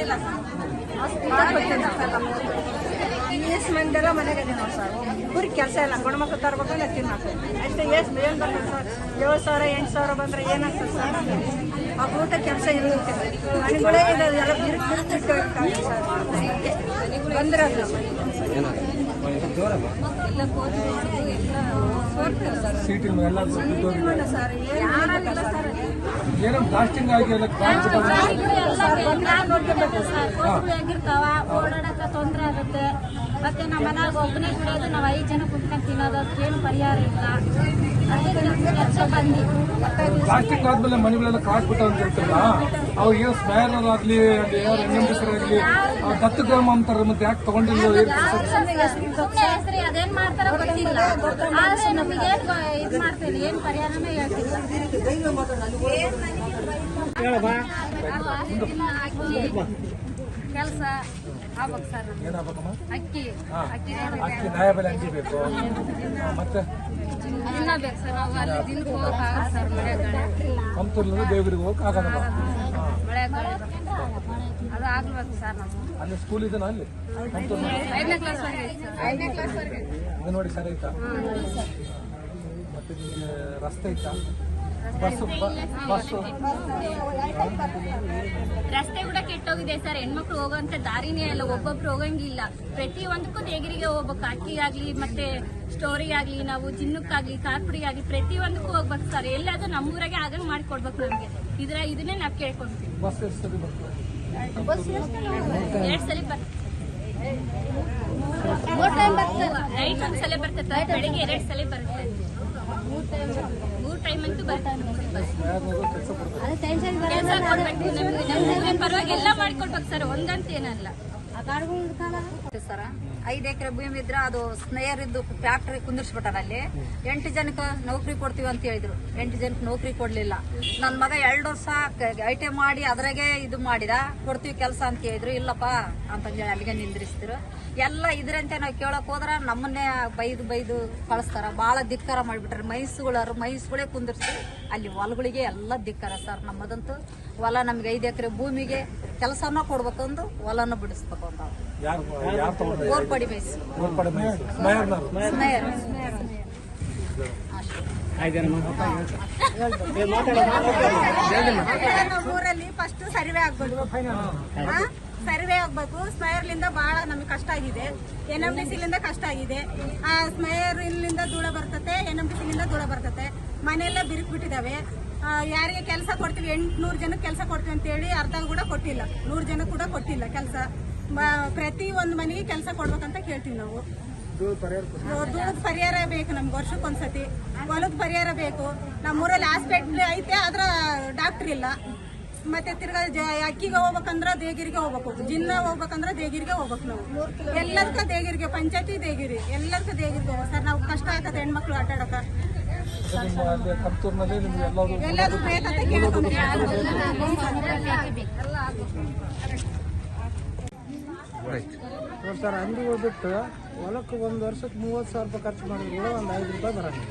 [SPEAKER 9] ಇಲ್ಲ ಎಷ್ಟು ಮಂದಿರ ಮನೆಗೆ ನಾವು ಸರ್ ಇಬ್ಬರಿಗೆ ಕೆಲಸ ಇಲ್ಲ ಗಂಡು ಮಕ್ಕಳು ತರ್ಬೇಕು ಇಲ್ಲ ತಿನ್ನಬೇಕು ಅಷ್ಟೇ ಎಷ್ಟು ಏನು ಬರ್ತದೆ ಸರ್ ಏಳು ಸಾವಿರ ಎಂಟು ಸಾವಿರ ಬಂದ್ರೆ ಏನಾಗ್ತದೆ ಸರ್ ಆ ಊಟ ಕೆಲಸ ಇರುತ್ತೆ. ಮನೆಗಳೇ ಎಲ್ಲ ಬಿರುಕು ಬಿರುಕಿಟ್ಟು ಸರ್.
[SPEAKER 4] ಏನೋ ಬ್ಲಾಸ್ಟಿಂಗ್ ಆಗಿ ಎಲ್ಲ ಕಾರ್
[SPEAKER 8] ಆಗಿರ್ತಾವ ಓಡಾಡಕ್ಕೆ ತೊಂದರೆ ಆಗುತ್ತೆ. ಮತ್ತೆ ನಮ್ಮ ಮನೆಯಾಗ ಒಬ್ಬನೇ ದುಡಿಯೋದು ನಾವು ಐದು ಜನ ಕುತ್ಕೊಂಡು ತಿನ್ನೋದು ಅದಕ್ಕೇನು ಪರಿಹಾರ ಇಲ್ಲ.
[SPEAKER 4] ಪ್ಲಾಸ್ಟಿಕ್ ಆದ್ಮೇಲೆ ಮನೆಗಳೆಲ್ಲ ಕ್ರಾಸ್ ಬಿಟ್ಟ ಅಂತ ಹೇಳ್ತಾರಲ್ಲ? ಅವ್ರು ಏನು ಸ್ಮೈಲ್ ಆಗ್ಲಿ ಹೆಂಗಸರಾಗ್ಲಿ ದತ್ತು ಗ್ರಾಮ ಅಂತಾರೆ ಮತ್ತೆ ಯಾಕೆ ತಗೊಂಡಿಲ್ಲ ಏನ್
[SPEAKER 8] ಹೆಸರಿ ಅದೇನ್ ಮಾಡ್ತಾರ ಗೊತ್ತಿಲ್ಲ. ಆದ್ರೆ ನಮಗೆ ಇದು ಮಾಡ್ತೀವಿ ಏನ್ ಪರಿಹಾರನೇ ಕೆಲಸ ಆಗ್ಬೇಕು ಸರ್.
[SPEAKER 4] ಏನಾಗಬೇಕಮ್ಮ
[SPEAKER 8] ಅಕ್ಕಿ. ಅಕ್ಕಿ
[SPEAKER 4] ಅಕ್ಕಿ ನ್ಯಾಯ ಬೆಲೆ ಅಂಗಿ ಬೇಕು. ಮತ್ತೆ?
[SPEAKER 8] ದಿನ ಬೇಕು ಸರ್. ನಾವು ಅಲ್ಲಿ ದಿನಕ್ಕೆ ಸರ್
[SPEAKER 4] ದೇವರಿಗೆ
[SPEAKER 8] ಅದು ಆಗ್ಬೇಕು ಸರ್ ನಾವು
[SPEAKER 4] ಅಲ್ಲಿ ಸ್ಕೂಲ್ ಅಲ್ಲಿ?
[SPEAKER 8] ಐದನೇ ಕ್ಲಾಸ್ ಐದನೇ ಕ್ಲಾಸ್
[SPEAKER 4] ನೋಡಿ ಸರಿ ಮತ್ತೆ ನಿಮ್ಗೆ ರಸ್ತೆ ಐತಾ?
[SPEAKER 10] ರಸ್ತೆ ಕೂಡ ಕೆಟ್ಟೋಗಿದೆ ಸರ್. ಹೆಣ್ಮಕ್ಳು ಹೋಗೋಂತ ದಾರಿನೇ ಅಲ್ಲ. ಒಬ್ಬೊಬ್ರು ಹೋಗಂಗಿಲ್ಲ. ಪ್ರತಿ ಒಂದಕ್ಕೂ ದೇಗಿರಿಗೆ ಹೋಗ್ಬೇಕು. ಅಕ್ಕಿ ಆಗ್ಲಿ ಮತ್ತೆ ಸ್ಟೋರಿ ಆಗ್ಲಿ ನಾವು ಜಿನ್ನಕ್ಕಾಗ್ಲಿ ಕಾರ್ಪುಡಿ ಆಗ್ಲಿ ಪ್ರತಿ ಒಂದಕ್ಕೂ ಹೋಗ್ಬೇಕು ಸರ್. ಎಲ್ಲಾದ್ರೂ ನಮ್ಮೂರಾಗೆ ಆಗಂಗ್ ಮಾಡ್ಕೊಡ್ಬೇಕು ನಮ್ಗೆ. ಇದ್ರ ಇದನ್ನೇ ನಾವ್ ಕೇಳ್ಕೊಂತೀವಿ
[SPEAKER 4] ಬರ್ತದೆ?
[SPEAKER 10] ಎರಡ್ ಸಲ ಬರ್ ಮೂರ್ ಟೈಮ್ ಬರ್ತದೆ. ನೈಟ್ ಒಂದ್ಸಲ ಬರ್ತದೆ. ಬೆಳಿಗ್ಗೆ ಎರಡ್ ಸಲ ಬರುತ್ತೆ. ಮೂರ್ ಟೈಮ್ ಅಂತೂ ಸರ್ ಒಂದಂತ ಏನಲ್ಲ.
[SPEAKER 11] ಸರ ಐದು ಎಕರೆ ಭೂಮಿ ಇದ್ರೆ ಅದು ಸ್ನೇಹರಿದ್ದು ಫ್ಯಾಕ್ಟ್ರಿ ಕುಂದಿರ್ಸ್ಬಿಟ್ಟಾರ ಅಲ್ಲಿ. ಎಂಟು ಜನಕ್ಕೆ ನೌಕರಿ ಕೊಡ್ತೀವಿ ಅಂತ ಹೇಳಿದ್ರು. ಎಂಟು ಜನಕ್ಕೆ ನೌಕರಿ ಕೊಡ್ಲಿಲ್ಲ. ನನ್ನ ಮಗ ಎರಡು ವರ್ಷ ಐ ಟಿ ಮಾಡಿ ಅದ್ರಾಗೆ ಇದು ಮಾಡಿದ ಕೊಡ್ತೀವಿ ಕೆಲಸ ಅಂತ ಹೇಳಿದ್ರು. ಇಲ್ಲಪ್ಪ ಅಂತ ಹೇಳಿ ಅಲ್ಲಿಗೆ ನಿಂದ್ರಿಸಿದ್ರು ಎಲ್ಲ ಇದ್ರಂತೆ ನಾವು ಕೇಳಕ್ ಹೋದ್ರ ನಮ್ಮನ್ನೇ ಬೈದು ಬೈದು ಕಳಿಸ್ತಾರ. ಭಾಳ ಧಿಕ್ಕಾರ ಮಾಡಿಬಿಟ್ರೆ. ಮೈಸುಗಳರು ಮೈಸೂಗಳೇ ಕುಂದಿರ್ಸಿ ಅಲ್ಲಿ ಹೊಲಗಳಿಗೆ ಎಲ್ಲ ಧಿಕ್ಕಾರ ಸರ್ ನಮ್ಮದಂತೂ. ಹೊಲ ನಮ್ಗೆ ಐದು ಎಕರೆ ಭೂಮಿಗೆ ಕೆಲಸನ ಕೊಡ್ಬೇಕಂದು ಹೊಲನ ಬಿಡಿಸ್ಬೇಕು ಅಂತ
[SPEAKER 4] ಯಾರು ಯಾರು ತಗೊಂಡ್ರೆ?
[SPEAKER 11] ಗೋರ್ಪಡಿ ಮೈಸು
[SPEAKER 6] ಊರಲ್ಲಿ ಫಸ್ಟ್ ಸರ್ವೆ ಆಗ್ಬೋದು ಆ? ಸರ್ವೆ ಆಗ್ಬೇಕು. ಸ್ಮೈರ್ಲಿಂದ ಬಹಳ ನಮಗೆ ಕಷ್ಟ ಆಗಿದೆ. ಎನ್ ಎಂ ಡಿ ಸಿಲಿಂದ ಕಷ್ಟ ಆಗಿದೆ. ಆ ಸ್ಮೈರ್ ಇಲ್ಲಿಂದ ಧೂಳ ಬರ್ತತೆ ಎನ್ ಎಂ ಡಿ ಸಿಲಿಂದ ಧೂಳ ಬರ್ತತೆ. ಮನೆಯೆಲ್ಲ ಬಿರುಕು ಬಿಟ್ಟಿದ್ದಾವೆ ಯಾರಿಗೆ ಕೆಲಸ ಕೊಡ್ತೀವಿ ಎಂಟ್ನೂರು ಜನಕ್ಕೆ ಕೆಲಸ ಕೊಡ್ತೀವಿ ಅಂತೇಳಿ ಅರ್ಧ ಕೂಡ ಕೊಟ್ಟಿಲ್ಲ. ನೂರು ಜನ ಕೂಡ ಕೊಟ್ಟಿಲ್ಲ ಕೆಲಸ. ಪ್ರತಿ ಒಂದು ಮನೆಗೆ ಕೆಲಸ ಕೊಡ್ಬೇಕಂತ ಕೇಳ್ತೀವಿ ನಾವು. ದೂಳದ ಪರಿಹಾರ ಬೇಕು ನಮ್ಗೆ ವರ್ಷಕ್ಕೊಂದ್ಸತಿ ಹೊಲದ ಪರಿಹಾರ ಬೇಕು. ನಮ್ಮೂರಲ್ಲಿ ಹಾಸ್ಪಿಟ್ಲ್ ಐತೆ ಆದ್ರೆ ಡಾಕ್ಟರ್ ಇಲ್ಲ. ಮತ್ತೆ ತಿರ್ಗಾ ಅಕ್ಕಿಗೆ ಹೋಗ್ಬೇಕಂದ್ರ ದೇಗಿರಿಗೆ ಹೋಗ್ಬೇಕು. ಜಿನ್ನ ಹೋಗ್ಬೇಕಂದ್ರ ದೇಗಿರಿಗೆ ಹೋಗ್ಬೇಕು ನಾವು. ಎಲ್ಲದಕ್ಕ ದೇಗಿರಿಗೆ, ಪಂಚಾಯತಿ ದೇಗಿರಿ, ಎಲ್ಲದಕ್ಕ ದೇಗಿರಿಗೆ ಹೋಗ್ಬೇಕು. ಸರ್, ನಾವು ಕಷ್ಟ ಆಗ್ತದೆ ಹೆಣ್ಮಕ್ಳು ಆಟಾಡಕ.
[SPEAKER 4] ನಿಮ್ಮ ಅಲ್ಲಿ ಕಮ್ತೂರಿನಲ್ಲಿ ನಿಮ್ಗೆ ಎಲ್ಲರೂ
[SPEAKER 6] ಎಲ್ಲದೂ ಬೇಕಂತ ಕೇಳ್ಕೊಂಡು
[SPEAKER 12] ಸರ್, ಅಂಗಡಿ ಹೋಗ್ಬಿಟ್ಟು ಹೊಲಕ್ಕೆ ಒಂದು ವರ್ಷಕ್ಕೆ ಮೂವತ್ತು ಸಾವಿರ ರೂಪಾಯಿ ಖರ್ಚು ಮಾಡಿದ್ರು ಒಂದು ಐದು ರೂಪಾಯಿ ಬರೋದು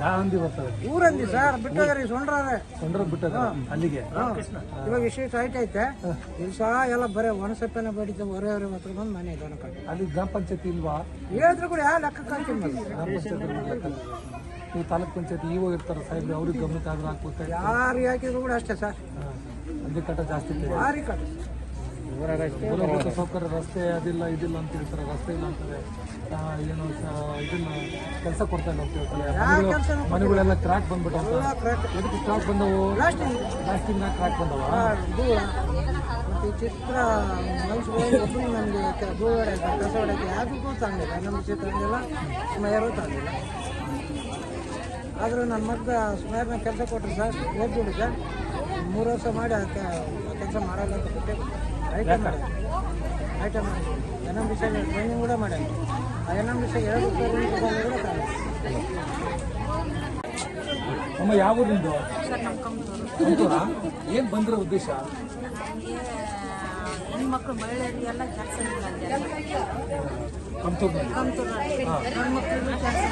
[SPEAKER 4] ಯಾವ ಹಂದಿ ಬರ್ತದೆ
[SPEAKER 12] ಊರಂದಿ ಸರ್ ಬಿಟ್ಟದ್ರಿ ಸೊಂಡ್ರೆ
[SPEAKER 4] ಸೊಂಡ್ರ ಬಿಟ್ಟದ ಅಲ್ಲಿಗೆ.
[SPEAKER 12] ಇವಾಗ ಇಷ್ಟು ಸೈಟ್ ಐತೆ. ಇಲ್ಲಿ ಸಹ ಎಲ್ಲ ಬರೀ ಒಣಸಪ್ಪನ ಬಡಿತ ಹೊರೆ ಹೊರೆ ಹತ್ರ ಬಂದು ಮನೆ ಇದೆ
[SPEAKER 4] ಅಲ್ಲಿ ಗ್ರಾಮ ಪಂಚಾಯತಿ ಇಲ್ವಾ?
[SPEAKER 12] ಹೇಳಿದ್ರು ಕೂಡ ಯಾವ
[SPEAKER 4] ಲೆಕ್ಕ ನೀವು ತಾಲೂಕ್ ಪಂಚಾಯತಿ ಇವಾಗ ಇರ್ತಾರೆ ಸಾಹೇಬ್ರು ಅವ್ರಿಗೆ ಗಮನಕ್ಕೆ ಆದ್ರೆ ಹಾಕ್ಬೇಕು
[SPEAKER 12] ಯಾರು ಹಾಕಿದ್ರು ಕೂಡ ಅಷ್ಟೇ ಸರ್.
[SPEAKER 4] ಅಲ್ಲಿ ಕಟ್ಟ ಜಾಸ್ತಿ
[SPEAKER 12] ಭಾರಿ ಕಟ್ಟ
[SPEAKER 4] ಮೂಲಭೂತ ಸೌಕರ್ಯ ರಸ್ತೆ ಅದಿಲ್ಲ ಇದಿಲ್ಲ ಅಂತ ಹೇಳ್ತಾರೆ. ರಸ್ತೆ ಇಲ್ಲ ಅಂತಾರೆ ಆ, ಏನು ಇದನ್ನ ಕೆಲಸ ಕೊಡ್ತಾ ಇಲ್ಲ ಅಂತ ಹೇಳ್ತಾರೆ. ಮನೆಗಳೆಲ್ಲ ಕ್ರಾಕ್ ಬಂದ್ಬಿಟ್ಟು. ಎದಕ್ಕೆ ಕ್ರಾಕ್ ಬಂದವು?
[SPEAKER 12] ಪ್ಲಾಸ್ಟಿಕ್ನ
[SPEAKER 4] ಲಾಸ್ಟಿಂಗ್ ಕ್ರಾಕ್ ಬಂದವ?
[SPEAKER 12] ಧೂಳ ಮತ್ತು ಈ ಚಿತ್ರ ಮನುಷ್ಯರು ನಮಗೆ ಧೂಳ ಹೊಡೆಯಕ್ಕೆ ಕಸ ಹೊಡೆಯಕ್ಕೆ ಯಾವುದಕ್ಕೂ ತಂದಿಲ್ಲ. ನಮ್ಮ ಚಿತ್ರ ತಂದಿಲ್ಲ ಸ್ಮಯರು ತಂದಿಲ್ಲ. ಆದರೂ ನನ್ನ ಮಗ ಸ್ಮಯರ್ನ ಕೆಲಸ ಕೊಟ್ಟರು ಸರ್ ಹೋಗ್ಬಿಡಿ ಸರ್. ಮೂರು ವರ್ಷ ಮಾಡಿ ಅದಕ್ಕೆ ಕೆಲಸ ಮಾಡಲ್ಲ ಅಂತ ಬಿಟ್ಟೆ ಐಟಮ್ ಮಾಡಿ ಐಟಮ್ ಮಾಡಿ ಎನ್ ಟ್ರೈನಿಂಗ್ ಕೂಡ ಮಾಡ್ಯಾನ ಆ ಎನ್ ಎರಡು ರೂಪಾಯಿ ಕೂಡ
[SPEAKER 4] ಅಮ್ಮ ಯಾವ ಊರಿಂದು ಕಂತೂರಾ ಏನ್ ಬಂದಿರೋ ಉದ್ದೇಶ?
[SPEAKER 5] ಹೆಣ್ಮಕ್ಳು ಮಹಿಳೆಯರಿಗೆಲ್ಲ ಕೆಲಸ ಇಲ್ಲ
[SPEAKER 4] ಕಂತೂರ್ನಲ್ಲಿ
[SPEAKER 5] ಹೆಣ್ಮಕ್ಳಿಗೂ ಕೆಲಸ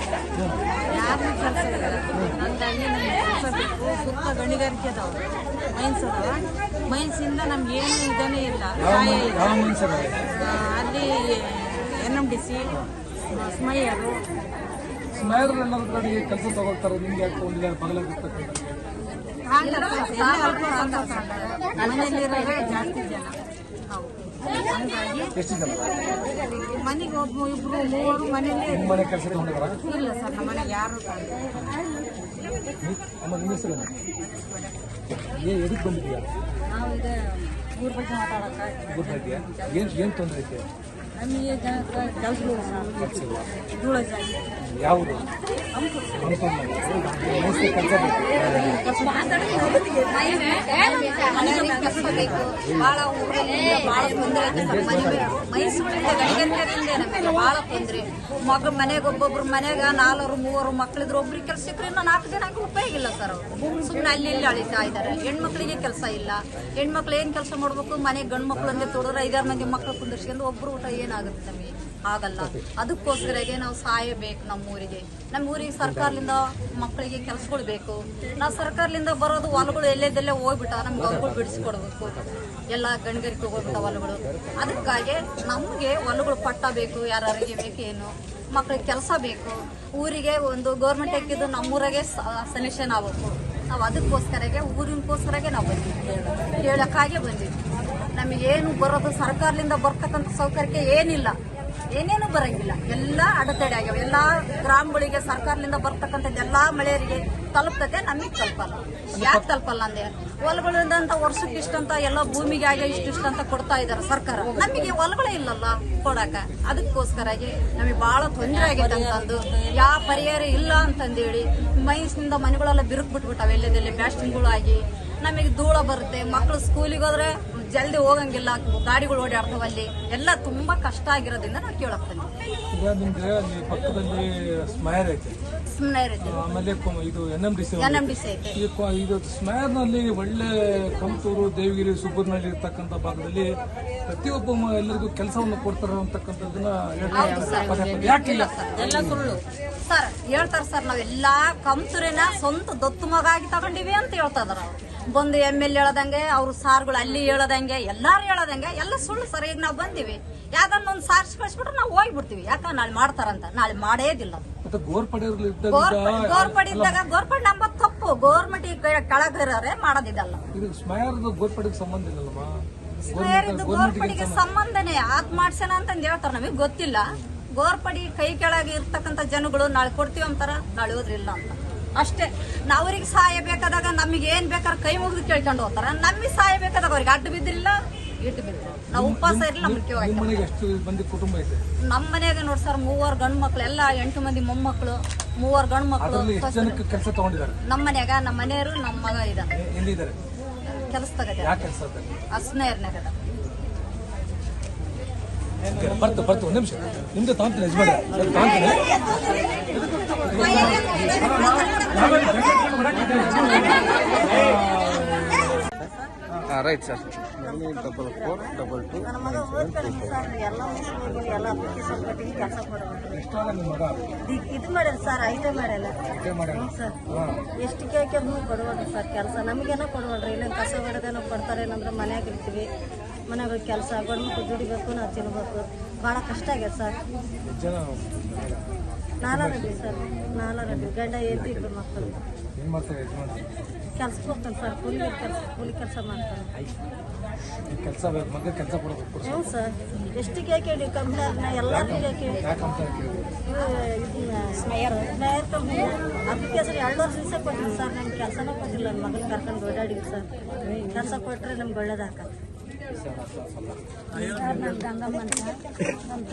[SPEAKER 5] ಯಾರಿಗೂ ಕೆಲಸ ಇಲ್ಲ. ಹಂಗಾಗಿ ಸುತ್ತ ಗಣಿಗಾರಿಕೆ ಅದಾವ. ಮೈನ್ಸ್ ಅದಾವ. ಮೈನ್ಸಿಂದ ನಮ್ಗೆ ಏನು ಇದನ್ನೇ ಇಲ್ಲ. ಸಹಾಯ ಅಲ್ಲಿ N M D C SMIORE.
[SPEAKER 4] ಕಡೆ ಕೆಲಸ ತಗೊಳ್ತಾರೆ. ನಿಮ್ಗೆ ಯಾಕೆ ತಗೊಂಡಿದ್ದಾರೆ ಬಗಲಾಗಿರ್ತಕ್ಕಂಥ
[SPEAKER 5] ಮನೆಯಲ್ಲಿರೋರೇ ಜಾಸ್ತಿ ಜನ.
[SPEAKER 4] ಎಷ್ಟು
[SPEAKER 5] ಮನೆಗೆ ಒಬ್ಬ ಇಬ್ರು ಮೂವರು ಮನೆಯಲ್ಲೇ ಇಲ್ಲ ಸರ್ ನಮ್ಮ ಮನೆಗೆ ಯಾರು
[SPEAKER 4] ಅಮ್ಮ ನಿಮ್ಮ ಹೆಸರು ಏ ಎದಕ್ಕೆ ಬಂದಿದ್ಯಾ?
[SPEAKER 5] ಊರ ಬಗ್ಗೆ ಮಾತಾಡಕ್ಕೆ
[SPEAKER 4] ಏನ್ ಏನ್ ತೊಂದರೆ ಐತೆ?
[SPEAKER 5] ನಮಗೆ
[SPEAKER 4] ಕೆಲಸ
[SPEAKER 5] ಧೂಳ ಜಾಗಿ.
[SPEAKER 4] ಯಾವ ಊರು ಕೆಲಸ ಬೇಕು
[SPEAKER 11] ಕಸಬೇಕು ಬಹಳ ಊರಿಂದ ಬಹಳ ತೊಂದರೆ ಐತೆ ಸರ್ ಮನೆ ಮೈಸೂರಿಂದ ಬಹಳ ತೊಂದರೆ ಮಗ ಮನೆಗೆ ಒಬ್ಬೊಬ್ರು ಮನೆಗೆ ನಾಲ್ವರು ಮೂವರು ಮಕ್ಳಿದ್ರು ಒಬ್ರಿಗೆ ಕೆಲಸ ಇನ್ನು ನಾಲ್ಕು ಜನಕ್ಕೆ ಉಪಯೋಗ ಇಲ್ಲ ಸರ್ ಅವರು ಸುಮ್ಮನೆ ಅಲ್ಲಿ ಇಲ್ಲಿ ಅಳಿತಾ ಇದ್ದಾರೆ ಹೆಣ್ಮಕ್ಳಿಗೆ ಕೆಲಸ ಇಲ್ಲ ಹೆಣ್ಮಕ್ಳು ಏನು ಕೆಲಸ ಮಾಡ್ಬೇಕು ಮನೆಗೆ ಗಂಡು ಅಂದ್ರೆ ತೊಡದ್ರೆ ಐದಾರು ಮಂದಿ ಮಕ್ಳು ಕುಂದಿರ್ಸ್ಕೊಂಡು ಒಬ್ರು ಊಟ ಏನಾಗುತ್ತೆ ನಮಗೆ ಆಗಲ್ಲ. ಅದಕ್ಕೋಸ್ಕರಗೆ ನಾವು ಸಾಯಬೇಕು ನಮ್ಮ ಊರಿಗೆ ನಮ್ಮ ಊರಿಗೆ ಸರ್ಕಾರದಿಂದ ಮಕ್ಕಳಿಗೆ ಕೆಲಸಗಳು ಬೇಕು. ನಾವು ಸರ್ಕಾರದಿಂದ ಬರೋದು ಹೊಲಗಳು ಎಲ್ಲೆದೆಲ್ಲೇ ಹೋಗ್ಬಿಟ್ಟ ನಮ್ಗೆ ಹೊಲಗಳು ಬಿಡಿಸ್ಕೊಡ್ಬೇಕು. ಎಲ್ಲ ಗಣಿಗಾರಿಕೆ ಹೋಗ್ಬಿಟ್ಟ ಹೊಲಗಳು. ಅದಕ್ಕಾಗಿ ನಮಗೆ ಹೊಲಗಳು ಪಟ್ಟ ಬೇಕು ಯಾರಿಗೆ ಬೇಕು ಏನು. ಮಕ್ಳಿಗೆ ಕೆಲಸ ಬೇಕು. ಊರಿಗೆ ಒಂದು ಗೌರ್ಮೆಂಟ್ ಹಾಕಿದ್ದು ನಮ್ಮೂರಾಗೆ ಸೆಲೆಕ್ಷನ್ ಆಗಬೇಕು. ನಾವು ಅದಕ್ಕೋಸ್ಕರಗೆ ಊರಿನಕೋಸ್ಕರಗೆ ನಾವು ಬಂದಿದ್ವಿ ಹೇಳಕ್ಕಾಗೆ ಬಂದಿದ್ವಿ ನಮಗೇನು ಬರೋದು ಸರ್ಕಾರದಿಂದ ಬರ್ತಕ್ಕಂಥ ಸೌಕರ್ಯಕ್ಕೆ ಏನಿಲ್ಲ. ಏನೇನು ಬರಂಗಿಲ್ಲ. ಎಲ್ಲ ಅಡೆತಡೆ ಆಗ್ಯಾವ. ಎಲ್ಲ ಗ್ರಾಮಗಳಿಗೆ, ಸರ್ಕಾರದಿಂದ ಬರ್ತಕ್ಕಂಥದ್ದು ಎಲ್ಲ ಮಳೆಯರಿಗೆ ತಲುಪ್ತತೆ, ನಮಗೆ ತಲುಪಲ್ಲ. ಯಾಕೆ ತಲುಪಲ್ಲ ಅಂದೆ? ಹೊಲಗಳಿಂದ ವರ್ಷಕ್ಕೆ ಇಷ್ಟಂತ ಎಲ್ಲ ಭೂಮಿಗೆ ಆಗ ಇಷ್ಟಿಷ್ಟ ಅಂತ ಕೊಡ್ತಾ ಇದಾರೆ ಸರ್ಕಾರ. ನಮಗೆ ಹೊಲಗಳೇ ಇಲ್ಲಲ್ಲ ಕೊಡಾಕ. ಅದಕ್ಕೋಸ್ಕರಾಗಿ ನಮಗೆ ಬಹಳ ತೊಂದರೆ ಆಗಿದೆ ಅಂತಂದು. ಯಾವ ಪರಿಹಾರ ಇಲ್ಲ ಅಂತಂದೇಳಿ ಮೈಸಿನಿಂದ ಮನೆಗಳೆಲ್ಲ ಬಿರುಕು ಬಿಟ್ಬಿಟ್ಟಾವೆ. ಎಲ್ಲದಲ್ಲಿ ಬ್ಯಾಸ್ಟಿಂಗ್ಗಳು ಆಗಿ ನಮಗೆ ಧೂಳ ಬರುತ್ತೆ. ಮಕ್ಕಳು ಸ್ಕೂಲಿಗೆ ಹೋದ್ರೆ ಜಲ್ದಿ ಹೋಗಂಗಿಲ್ಲ ಗಾಡಿಗಳು ಓಡಾಡ್ತಾವ ಅಲ್ಲಿ ಎಲ್ಲ ತುಂಬಾ ಕಷ್ಟ ಆಗಿರೋದ್ರಿಂದ ನಾವು ಕೇಳಕ್ ಬಂದ್ವಿ
[SPEAKER 4] ಪಕ್ಕದಲ್ಲಿ ಸ್ಮೈರ್ ಐತೆ.
[SPEAKER 11] ಇದೆ
[SPEAKER 4] ಆಮೇಲೆ ಇದು N M D C
[SPEAKER 11] N M D C ಐತೆ.
[SPEAKER 4] ಈ ಕ್ವ- ಇದು ಒಳ್ಳೆ ಕಂತೂರು ದೇವಗಿರಿ ಸುಬ್ಬರ್ನಹಳ್ಳಿ ಇರ್ತಕ್ಕಂಥ ಭಾಗದಲ್ಲಿ ಪ್ರತಿಯೊಬ್ಬ ಎಲ್ಲರಿಗೂ ಕೆಲಸವನ್ನು ಕೊಡ್ತಾರೆ ಅಂತಕ್ಕಂಥದ್ದನ್ನ. ಯಾಕಿಲ್ಲ
[SPEAKER 5] ಎಲ್ಲ ಸುಳ್ಳು.
[SPEAKER 11] ಸರ್ ಹೇಳ್ತಾರ ಸರ್ ನಾವೆಲ್ಲಾ ಕಂತೂರಿನ ಸ್ವಂತ ದತ್ತು ಮಗ ಆಗಿ ತಗೊಂಡಿವಿ ಅಂತ ಹೇಳ್ತಾ ಇದಾರ ಅವ್ರು. ಬಂದು ಎಂ ಎಲ್ ಹೇಳದಂಗೆ ಅವ್ರ ಸಾರ್ಗಳು ಅಲ್ಲಿ ಹೇಳದಂಗೆ ಎಲ್ಲಾರು ಹೇಳದಂಗೆ ಎಲ್ಲ ಸುಳ್ಳು ಸರ್ ಈಗ ನಾವು ಬಂದಿವಿ. ಯಾವ್ದನ್ನ ಒಂದು ಸಾರ್ಸಿ ಕಳಿಸ್ಬಿಟ್ರೆ ನಾವು ಹೋಗ್ಬಿಡ್ತೀವಿ. ಯಾಕ ನಾಳೆ ಮಾಡ್ತಾರಂತ. ನಾಳೆ ಮಾಡೇದಿಲ್ಲ ಗೋರ್ಪಡಿ ಇದ್ದಾಗ ಗೋರ್ಪಡಿ ನಮ್ಮ ತಪ್ಪು. ಗೋರ್ಮೆಂಟ್ ಕೆಳಗಿರೋರೆ ಮಾಡೋದಿದಲ್ಲ.
[SPEAKER 4] ಗೋರ್ಪಡೆಗೆ
[SPEAKER 11] ಸಂಬಂಧನೇ. ಆತ್ ಮಾಡ್ಸೋಣ ಅಂತಂದ್ ಹೇಳ್ತಾರ. ನಮಗೆ ಗೊತ್ತಿಲ್ಲ. ಗೋರ್ಪಡಿ ಕೈ ಕೆಳಗೆ ಇರ್ತಕ್ಕಂಥ ಜನಗಳು ನಾಳೆ ಕೊಡ್ತೀವಿ ಅಂತಾರ ನಾಳೆ ಹೋದ್ರಿಲ್ಲ ಅಂತ. ಅಷ್ಟೇ. ನಾವು ಅವ್ರಿಗೆ ಸಹಾಯ ಬೇಕಾದಾಗ ನಮಗೆ ಏನ್ ಬೇಕಾದ್ರೆ ಕೈ ಮುಗಿದು ಕೇಳ್ಕೊಂಡು ಹೋಗ್ತಾರ. ನಮಗೆ ಸಹಾಯ ಬೇಕಾದಾಗ ಅವ್ರಿಗೆ ಅಡ್ಡ ಬಿದ್ದಿಲ್ಲ ಇಟ್ಟು ಬಿದ್ದಿಲ್ಲ ನಾವು ಉಪವಾಸ ಇರಲಿಲ್ಲ
[SPEAKER 4] ಮಂದಿ ಕುಟುಂಬ ಇದೆ?
[SPEAKER 11] ನಮ್ಮ ಮನೆಯಾಗ ನೋಡಿ ಸರ್ ಮೂವರು ಗಂಡು ಮಕ್ಳು ಎಲ್ಲ ಎಂಟು ಮಂದಿ ಮೊಮ್ಮಕ್ಕಳು ಮೂವರು ಗಂಡು ಮಕ್ಕಳು
[SPEAKER 4] ಕೆಲಸ ತಗೊಂಡಿದ್ದಾರೆ?
[SPEAKER 11] ನಮ್ಮ ಮನೆಯಾಗ ನಮ್ಮ ಮನೆಯವರು ನಮ್ಮ ಮಗ
[SPEAKER 4] ಇದ್ದಾರೆ
[SPEAKER 11] ಕೆಲಸ ತಗತ್ತೆ
[SPEAKER 4] ಯಾವ ಕೆಲಸ
[SPEAKER 11] ಅಸ್ನೇರ್ನಾಗದ
[SPEAKER 4] ಬರ್ತು ಬರ್ತು ಒಂದು ನಿಮಿಷ. ನಿಮ್ದು ತಾಂತೀನಿ ಯಜಮಾನ ತಾಂತೀನಿ
[SPEAKER 13] right sir
[SPEAKER 7] double
[SPEAKER 4] four double ಮಗ
[SPEAKER 7] ಇದು ಮಾಡ್ಯಾರ ಸರ್. ಮಾಡ್ಯಾರ ಸರ್ ಎಷ್ಟು ಕೇಳ್ಕೊಂಡು ಕೊಡ್ಬೇಡ್ರಿ ಸರ್ ಕೆಲಸ. ನಮಗೇನೋ ಕೊಡುವಲ್ರಿ ಇಲ್ಲ ಕಸ ಹೊಡೆದೇನೋ ಕೊಡ್ತಾರೆ ಏನಂದ್ರೆ ಮನ್ಯಾಗ ಇರ್ತೀವಿ. ಮನ್ಯಾಗ ಕೆಲಸ ಗಂಡ್ಮಕ್ಳು ದುಡಿಬೇಕು ನಾವು ತಿನ್ಬೇಕು. ಭಾಳ ಕಷ್ಟ ಆಗ್ಯದ ಸರ್. ನಾಲ್ಕು ಸರ್ ನಾಲ್ಕು ಗಂಡ ಎದ್ದು ಇಬ್ಬರು ಮಕ್ಕಳು. ಕೆಲ್ಸಕ್ಕೆ ಹೋಗ್ತಾನೆ ಸರ್ ಕೂಲಿ ಕೆಲಸ ಕೂಲಿ ಕೆಲಸ ಮಾಡ್ತಾನೆ.
[SPEAKER 4] ಕೆಲಸ ಕೆಲಸ
[SPEAKER 7] ಹ್ಞೂ ಸರ್. ಎಷ್ಟು ಕೇಳಿ ಕಂಪ್ನಿ ಎಲ್ಲರಿಗೂ ಕೇಳಿ ಸ್ಮೇಯರ್ ಅಪ್ಪ ಕಂಪ್ನಿ. ಅಪ್ಲಿಕೇಶನ್ ಎರಡು ವರ್ಷ ದಿವಸ ಕೊಟ್ಟಿಲ್ಲ ಸರ್ ನಮ್ಗೆ ಕೆಲಸನೂ ಕೊಟ್ಟಿಲ್ಲ ನನ್ನ ಮಗನ ಕರ್ಕೊಂಡು ಓಡಾಡಿದ್ವಿ ಸರ್. ಕೆಲಸ ಕೊಟ್ಟರೆ ನಮ್ಗೆ ಒಳ್ಳೇದಾಗತ್ತೆ.
[SPEAKER 14] ಸರ್ ನಾನು ಗಂಗಮ್ಮ ಅಂತ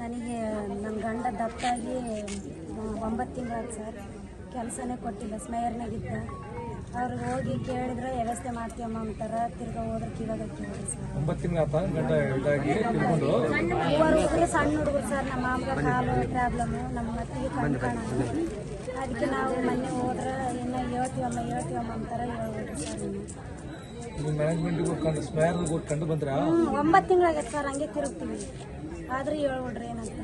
[SPEAKER 14] ನನಗೆ ನನ್ನ ಗಂಡ ದಪ್ಪಾಗಿ ಒಂಬತ್ತು ತಿಂಗಳಾಯ್ತು ಸರ್. ಕೆಲಸನೇ ಕೊಟ್ಟಿಲ್ಲ ಸ್ಮೇರ್ನಾಗಿದ್ದ ಅವ್ರಿಗೆ ಹೋಗಿ ಕೇಳಿದ್ರೆ ವ್ಯವಸ್ಥೆ ಮಾಡ್ತೀವಮ್ಮ ಅಂತಾರೆ. ತಿರ್ಗಾ ಹೋದ್ರೆ ಕೇಳೋದಕ್ಕೆ ಕೇಳಿ ಸರ್.
[SPEAKER 4] ಒಂಬತ್ತು ತಿಂಗಳ
[SPEAKER 14] ಸಣ್ಣ ಹುಡುಗರು ಸರ್. ನಮ್ಮ ಮಾಮಗ ಕಾಲು ಪ್ರಾಬ್ಲಮ್ಮು ನಮ್ಮ ಮತ್ತಿಗೆ ಕಣ್ಣು ಕಾಣಲ್ಲ. ಅದಕ್ಕೆ ನಾವು ಮೊನ್ನೆ ಹೋದ್ರೆ ಇನ್ನೂ ಹೇಳ್ತೀವಮ್ಮ ಹೇಳ್ತೀವಮ್ಮ ಅಂತಾರೆ ಹೇಳ್ಬೋದು ಸರ್.
[SPEAKER 4] ನಿಮ್ಮ ಮ್ಯಾನೇಜ್ಮೆಂಟ್ಗೂ ಕಂಡು ಸ್ಮೈರ್ಗೂ ಕಂಡು ಬಂದ್ರ?
[SPEAKER 14] ಒಂಬತ್ತು ತಿಂಗಳಾಗೈತೆ ಸರ್ ಹಂಗೆ ತಿರುಗ್ತೀವಿ. ಆದ್ರೆ ಹೇಳ್ಬಿಡ್ರಿ ಏನಂತ.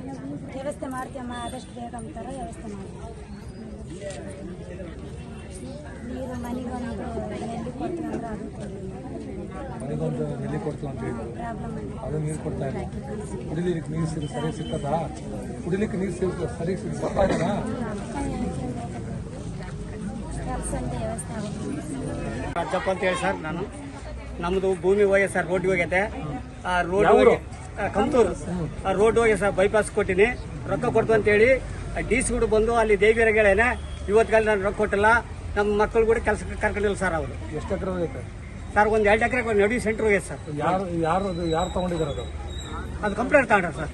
[SPEAKER 14] ವ್ಯವಸ್ಥೆ ಮಾಡ್ತೀಯಮ್ಮ ಆದಷ್ಟು ಬೇಗ ಅಂತಾರೆ ವ್ಯವಸ್ಥೆ ಮಾಡಿ ನೀರು ಮನೆಗೊಂದು ನೆಲ್ಲಿ ಕೊಡ್ತೀವಿ ಅಂದ್ರೆ ಅದು
[SPEAKER 4] ಮನೆಗೊಂದು ನೆಲೆ ಕೊಡ್ತೀವಿ ಅಂತ ಹೇಳಿ.
[SPEAKER 14] ಪ್ರಾಬ್ಲಮ್
[SPEAKER 4] ಅದು ನೀರು ಕೊಡ್ತಾ ಇಲ್ಲ. ಕುಡಿಲಿಕ್ಕೆ ನೀರು ಸಿಗ ಸರಿ ಸಿಗ್ತದಾ? ಕುಡಿಲಿಕ್ಕೆ ನೀರು ಸಿಗ ಸರಿ ಸಿಗ್
[SPEAKER 14] ಕೆಲಸ ಅಂತ
[SPEAKER 15] ಹೇಳಿ ಸರ್ ನಾನು. ನಮ್ಮದು ಭೂಮಿ ಹೋಗಿ ಸರ್ ರೋಡ್ ಹೋಗೈತೆ. ಆ ರೋಡ್ ಕಂತೂರು ಆ ರೋಡ್ ಹೋಗಿ ಸರ್ ಬೈಪಾಸ್ ಕೊಟ್ಟಿನಿ. ರೊಕ್ಕ ಕೊಡ್ತು ಅಂತೇಳಿ ಡಿ ಸಿ ಕೂಡ ಬಂದು ಅಲ್ಲಿ ದೇವಿಯರಗಳೇನೆ ಇವತ್ತಿಗೆ ನಾನು ರೊಕ್ಕ ಕೊಟ್ಟಿಲ್ಲ. ನಮ್ಮ ಮಕ್ಕಳು ಕೂಡ ಕೆಲಸಕ್ಕೆ ಕರ್ಕೊಂಡಿಲ್ಲ ಸರ್ ಅವರು.
[SPEAKER 4] ಎಷ್ಟು ಎಕರೆ ಹೋಗೈತೆ?
[SPEAKER 15] ಸರ್ ಒಂದು ಎರಡು ಎಕರೆ ನಡಿ ಸೆಂಟ್ರ್ ಹೋಗೈತೆ ಸರ್.
[SPEAKER 4] ಯಾರು ಯಾರು ಅದು ಯಾರು ತಗೊಂಡಿದ್ದಾರೆ ಅದು
[SPEAKER 15] ಕಂಪ್ಲೇಂಟ್ ತಗೊಂಡ್ರೆ ಸರ್.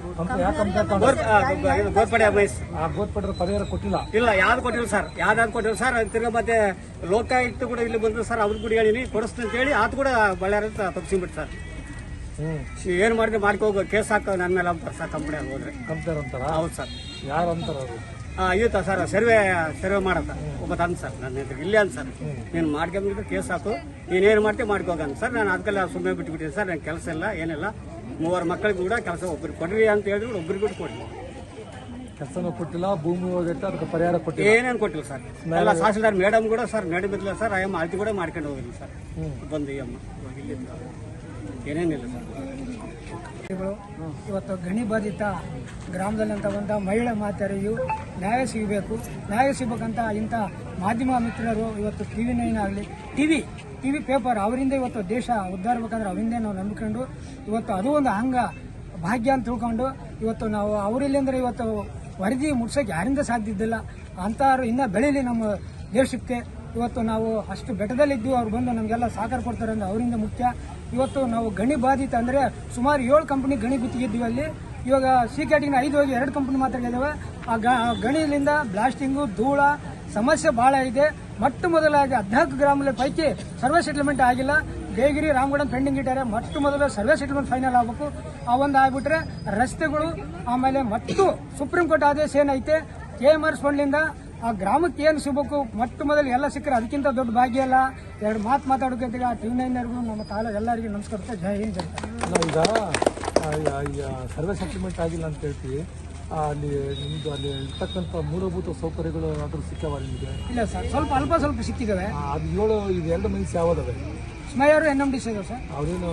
[SPEAKER 15] ಇದು ಗೋರ್ಪಡೆ
[SPEAKER 4] ಆ ಪರಿಹಾರ ಕೊಟ್ಟಿಲ್ಲ.
[SPEAKER 15] ಇಲ್ಲ ಯಾವ್ದು ಕೊಟ್ಟಿಲ್ಲ ಸರ್. ಯಾವ್ದಾದ್ರು ಕೊಟ್ಟಿಲ್ಲ ಸರ್ ತಿರ್ಗಾ ಮತ್ತೆ ಲೋಕಾಯುಕ್ತ ಕೂಡ ಇಲ್ಲಿ ಬಂದ್ರು ಸರ್ ಅವ್ರ ಕೂಡ ಹೇಳಿನಿ ಕೊಡಿಸ್ತೀನಿ ಅಂತ ಹೇಳಿ ಆತ ಕೂಡ ಬಳ್ಳಾರಿ ತಪ್ಪಿಸಿಬಿಟ್ಟು ಸರ್.
[SPEAKER 4] ಹ್ಮ್.
[SPEAKER 15] ಏನು ಮಾಡಿದ್ರೆ ಮಾಡ್ಕೋಗೋ ಕೇಸ್ ಹಾಕೋ ನನ್ನ ಮೇಲೆ ಅಂತಾರೆ ಸರ್ ಕಂಪ್ನಿ ಹೋದ್ರೆ.
[SPEAKER 4] ಕಂಪ್ಲೇಂಟ್ ಅಂತಾರ?
[SPEAKER 15] ಹೌದು ಸರ್.
[SPEAKER 4] ಯಾರು ಅಂತಾರ
[SPEAKER 15] ಇವತ್ತ ಸರ್ ಸರ್ವೆ ಸರ್ವೆ ಮಾಡತ್ತ ಒಬ್ಬ ತಂದ ಸರ್ ನನ್ನ ಹೆಸರು ಇಲ್ಲೇ ಅಂತ ಸರ್. ನೀನು ಮಾಡ್ಕೊಂಡ್ಬಿಟ್ಟು ಕೇಸ್ ಹಾಕು. ನೀನೇನು ಮಾಡ್ತೀವಿ ಮಾಡ್ಕೋಗ ಅಂತ ಸರ್. ನಾನು ಅದಕ್ಕೆಲ್ಲ ಸುಮ್ಮನೆ ಬಿಟ್ಬಿಟ್ಟಿದ್ದೆ ಸರ್ ನನ್ನ ಕೆಲಸ ಇಲ್ಲ ಏನಿಲ್ಲ. ಮೂವರು ಮಕ್ಕಳಿಗೆ ಕೂಡ ಕೆಲಸ ಒಬ್ರು ಕೊಡ್ರಿ ಅಂತ ಹೇಳಿದ್ರು ಒಬ್ಬರಿಗೆ ಕೂಡ ಕೊಡ್ರಿ
[SPEAKER 4] ಕೆಲಸನೂ ಕೊಟ್ಟಿಲ್ಲ ಭೂಮಿ ಹೋಗಿತ್ತು ಅದಕ್ಕೆ ಪರಿಹಾರ ಕೊಟ್ಟಿಲ್ಲ.
[SPEAKER 15] ಏನೇನು ಕೊಟ್ಟಿಲ್ಲ ಸರ್. ಎಲ್ಲ ತಹಸೀಲ್ದಾರ್ ಮೇಡಮ್ ಕೂಡ ಸರ್ ಇದ್ಲ ಸರ್ ಅಯ್ಯಮ್ಮ ಅಳತಿ ಕೂಡ ಮಾಡ್ಕೊಂಡು ಹೋಗಿಲ್ಲ ಸರ್. ಬಂದು ಅಮ್ಮ ಏನೇನಿಲ್ಲ ಸರ್.
[SPEAKER 12] ಇವತ್ತು ಗಣಿ ಬಾಧಿತ ಗ್ರಾಮದಲ್ಲಿ ಅಂತ ಬಂದ ಮಹಿಳೆ ಮಾತೆಯರಿಗೂ ನ್ಯಾಯ ಸಿಗಬೇಕು. ನ್ಯಾಯ ಸಿಗಬೇಕಂತ ಇಂಥ ಮಾಧ್ಯಮ ಮಿತ್ರರು ಇವತ್ತು ಟಿ ವಿ ನೈನ್ ಆಗಲಿ T V T V paper ಅವರಿಂದ ಇವತ್ತು ದೇಶ ಉದ್ಧಾರ ಬೇಕಂದ್ರೆ ಅವರಿಂದೇ ನಾವು ನಂಬಿಕೊಂಡು, ಇವತ್ತು ಅದು ಒಂದು ಅಂಗ ಭಾಗ್ಯ ಅಂತ ತಿಳ್ಕೊಂಡು ಇವತ್ತು ನಾವು ಅವರಿಲ್ಲಂದ್ರೆ ಇವತ್ತು ವರದಿ ಮುಟ್ಸೋಕೆ ಯಾರಿಂದ ಸಾಧ್ಯ ಇದ್ದಿಲ್ಲ. ಅಂಥವ್ರು ಇನ್ನೂ ಬೆಳೀಲಿ ನಮ್ಮ ದೇಶಕ್ಕೆ. ಇವತ್ತು ನಾವು ಅಷ್ಟು ಬೆಟ್ಟದಲ್ಲಿದ್ದು ಅವ್ರು ಬಂದು ನಮಗೆಲ್ಲ ಸಹಕಾರ ಕೊಡ್ತಾರೆ ಅಂದ್ರೆ ಅವರಿಂದ ಮುಖ್ಯ. ಇವತ್ತು ನಾವು ಗಣಿ ಬಾಧಿತ ಅಂದರೆ ಸುಮಾರು ಏಳು ಕಂಪನಿ ಗಣಿ ಗುತ್ತಿಗೆದ್ದೀವಿ ಅಲ್ಲಿ. ಇವಾಗ ಸಿ ಕ್ಯಾಟಿನ ಐದು ಹೋಗಿ ಎರಡು ಕಂಪನಿ ಮಾತ್ರ ಇದಾವೆ. ಆ ಗ- ಗಣಿಯಿಂದ ಬ್ಲಾಸ್ಟಿಂಗು ಧೂಳ, ಸಮಸ್ಯೆ ಭಾಳ ಇದೆ. ಮೊಟ್ಟ ಮೊದಲಾಗಿ ಹದಿನಾಲ್ಕು ಗ್ರಾಮಗಳ ಪೈಕಿ ಸರ್ವೆ ಸೆಟಲ್ಮೆಂಟ್ ಆಗಿಲ್ಲ. ಬೇಗಿರಿ ರಾಮಗಢ ಪೆಂಡಿಂಗ್ ಇಟ್ಟಾರೆ ಮೊಟ್ಟ ಮೊದಲು ಸರ್ವೆ ಸೆಟಲ್ಮೆಂಟ್ ಫೈನಲ್ ಆಗಬೇಕು. ಆ ಒಂದು ಆಗ್ಬಿಟ್ರೆ ರಸ್ತೆಗಳು, ಆಮೇಲೆ ಮತ್ತು ಸುಪ್ರೀಂ ಕೋರ್ಟ್ ಆದೇಶ ಏನೈತೆ? ಕೆ ಎಂ ಆರ್ ಫಂಡ್ಲಿಂದ ಆ ಗ್ರಾಮಕ್ಕೆ ಏನು ಸಿಗಬೇಕು? ಮೊಟ್ಟ ಮೊದಲು ಎಲ್ಲ ಸಿಕ್ಕರೆ ಅದಕ್ಕಿಂತ ದೊಡ್ಡ ಭಾಗ್ಯ ಅಲ್ಲ. ಎರಡು ಮಾತು ಮಾತಾಡೋಕೆ ಆ ಟಿವಿ ನೈನ್ವರೆಗೂ ನಮ್ಮ ತಾಲ ಎಲ್ಲರಿಗೂ ನಮಸ್ಕಾರ ಜೈ ಹಿಂದ್
[SPEAKER 4] ಈಗ ಸರ್ವೆ ಸೆಟಲ್ಮೆಂಟ್ ಆಗಿಲ್ಲ ಅಂತ ಹೇಳ್ತೀವಿ ಅಲ್ಲಿ ನಿಮ್ದು ಅಲ್ಲಿ ಇರ್ತಕ್ಕಂಥ ಮೂಲಭೂತ ಸೌಕರ್ಯಗಳು ಅದ್ರ ಸಿಕ್ಕವ ನಿಮಗೆ?
[SPEAKER 12] ಇಲ್ಲ ಸರ್ ಸ್ವಲ್ಪ ಅಲ್ಪ ಸ್ವಲ್ಪ ಸಿಕ್ಕಿದ್ದಾವೆ
[SPEAKER 4] ಅದು ಏಳು ಇದು ಎರಡು mines ಯಾವ್ದವೆ?
[SPEAKER 12] SMIORE N M D C sir.
[SPEAKER 4] ಅವ್ರೇನು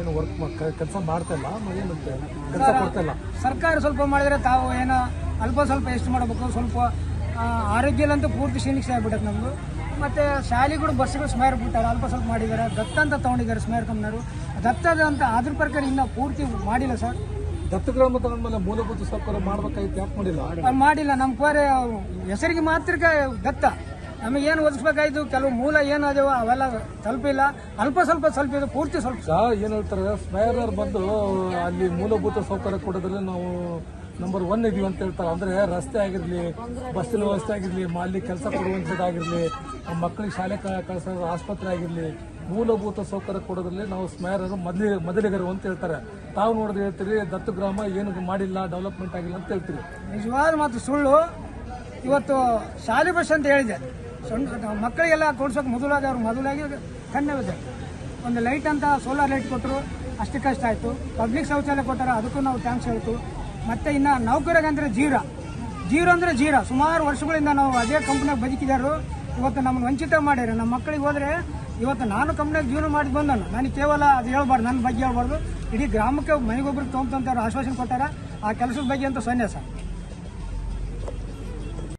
[SPEAKER 4] ಏನು ವರ್ಕ್ ಕೆಲಸ ಮಾಡ್ತಾ ಇಲ್ಲ? ಏನು ಕೆಲಸ ಕೊಡ್ತಾ ಇಲ್ಲ?
[SPEAKER 12] ಸರ್ಕಾರ ಸ್ವಲ್ಪ ಮಾಡಿದ್ರೆ ತಾವು ಏನೋ ಅಲ್ಪ ಸ್ವಲ್ಪ ಎಷ್ಟು ಮಾಡಬೇಕು? ಸ್ವಲ್ಪ ಆರೋಗ್ಯಲ್ಲಂತೂ ಪೂರ್ತಿ ಕ್ಷೀಣಿಸಿ ಆಗ್ಬಿಟ್ಟೈತೆ ನಮ್ಮದು ಮತ್ತು ಶಾಲೆಗಳು ಬಸ್ಸುಗಳು ಸ್ಮೈರ್ ಬಿಟ್ಟಾರೆ ಅಲ್ಪ ಸ್ವಲ್ಪ ಮಾಡಿದ್ದಾರೆ. ದತ್ತ ಅಂತ ತೊಗೊಂಡಿದ್ದಾರೆ ಸ್ಮೈರ್ ಕಂಪ್ನವರು ದತ್ತದ ಅಂತ ಅದ್ರ ಪ್ರಕಾರ ಇನ್ನೂ ಪೂರ್ತಿ ಮಾಡಿಲ್ಲ ಸರ್.
[SPEAKER 4] ದತ್ತಗ್ರಾಮ ತಗೊಂಡ್ಮೇಲೆ ಮೂಲಭೂತ ಸೌಕರ್ಯ ಮಾಡ್ಬೇಕಾಗಿತ್ತು ಯಾಕೆ ಮಾಡಿಲ್ಲ?
[SPEAKER 12] ಮಾಡಿಲ್ಲ. ನಮ್ಮ ಕೋರೆ ಹೆಸರಿಗೆ ಮಾತ್ರ ದತ್ತ. ನಮಗೇನು ಒದಗಿಸ್ಬೇಕಾಯ್ತು ಕೆಲವು ಮೂಲ ಏನು ಅದಾವ ಅವೆಲ್ಲ ತಲುಪಿಲ್ಲ. ಅಲ್ಪ ಸ್ವಲ್ಪ ಸ್ವಲ್ಪ ಇದು ಪೂರ್ತಿ ಸ್ವಲ್ಪ.
[SPEAKER 4] ಏನು ಏನ್ ಹೇಳ್ತಾರೆ? ಸ್ಮೈರ್ ಬಂದು ಅಲ್ಲಿ ಮೂಲಭೂತ ಸೌಕರ್ಯ ಕೊಡೋದ್ರಲ್ಲಿ ನಾವು ನಂಬರ್ ಒನ್ ಇದೀವಿ ಅಂತ ಹೇಳ್ತಾರೆ. ಅಂದ್ರೆ ರಸ್ತೆ ಆಗಿರಲಿ ಬಸ್ಸಿನ ವ್ಯವಸ್ಥೆ ಆಗಿರಲಿ ಅಲ್ಲಿ ಕೆಲಸ ಕೊಡುವಂಥದ್ದಾಗಿರಲಿ ಮಕ್ಕಳಿಗೆ ಶಾಲೆ ಕಳಿಸೋ ಆಸ್ಪತ್ರೆ ಆಗಿರಲಿ, ಮೂಲಭೂತ ಸೌಕರ್ಯ ಕೊಡೋದ್ರಲ್ಲಿ ನಾವು ಸ್ಮೈರರ್ ಮೊದಲಿ, ಮೊದಲಿಗರು ಅಂತ ಹೇಳ್ತಾರೆ. ತಾವು ನೋಡಿದ್ರೆ ಹೇಳ್ತೀರಿ, ದತ್ತು ಗ್ರಾಮ ಏನು ಮಾಡಿಲ್ಲ ಡೆವಲಪ್ಮೆಂಟ್ ಆಗಿಲ್ಲ ಅಂತ ಹೇಳ್ತೀರಿ.
[SPEAKER 12] ನಿಜವಾದ ಮಾತು, ಸುಳ್ಳು. ಇವತ್ತು ಶಾಲೆ ಬಸ್ ಅಂತ ಹೇಳಿದೆ. ಸಣ್ಣ, ಮಕ್ಕಳಿಗೆಲ್ಲ ಕೊಡ್ಸೋಕೆ ಮೊದಲಾಗಿ ಅವ್ರು ಮೊದಲಾಗಿ ಕಣ್ಣವಿದೆ ಒಂದು ಲೈಟ್ ಅಂತ ಸೋಲಾರ್ ಲೈಟ್ ಕೊಟ್ಟರು ಅಷ್ಟಕ್ಕಷ್ಟು ಆಯಿತು. ಪಬ್ಲಿಕ್ ಶೌಚಾಲಯ ಕೊಟ್ಟಾರ, ಅದಕ್ಕೂ ನಾವು ಥ್ಯಾಂಕ್ಸ್ ಹೇಳ್ತು ಮತ್ತು ಇನ್ನು ನೌಕರಿಗೆ ಜೀರಾ. ಜೀರೋ ಅಂದರೆ ಜೀರಾ. ಸುಮಾರು ವರ್ಷಗಳಿಂದ ನಾವು ಅದೇ ಕಂಪ್ನಿಯಾಗ ಬದುಕಿದಾರು. ಇವತ್ತು ನಮ್ಮನ್ನು ವಂಚಿತ ಮಾಡ್ಯಾರ. ನಮ್ಮ ಮಕ್ಕಳಿಗೆ ಹೋದರೆ ಇವತ್ತು ನಾನು ಕಂಪ್ನಿಯಾಗ ಜೀವನ ಮಾಡಿ ಬಂದನು ನಾನು ಕೇವಲ ಅದು ಹೇಳ್ಬಾರ್ದು ನನ್ನ ಬಗ್ಗೆ ಹೇಳ್ಬಾರ್ದು. ಇಡೀ ಗ್ರಾಮಕ್ಕೆ ಮನೆಗೊಬ್ರಿಗೆ ತೊಗೊಂತಂತ ಆಶ್ವಾಸನೆ ಕೊಟ್ಟಾರ. ಆ ಕೆಲಸದ ಬಗ್ಗೆ ಅಂತ ಸನ್ಯಾಸ.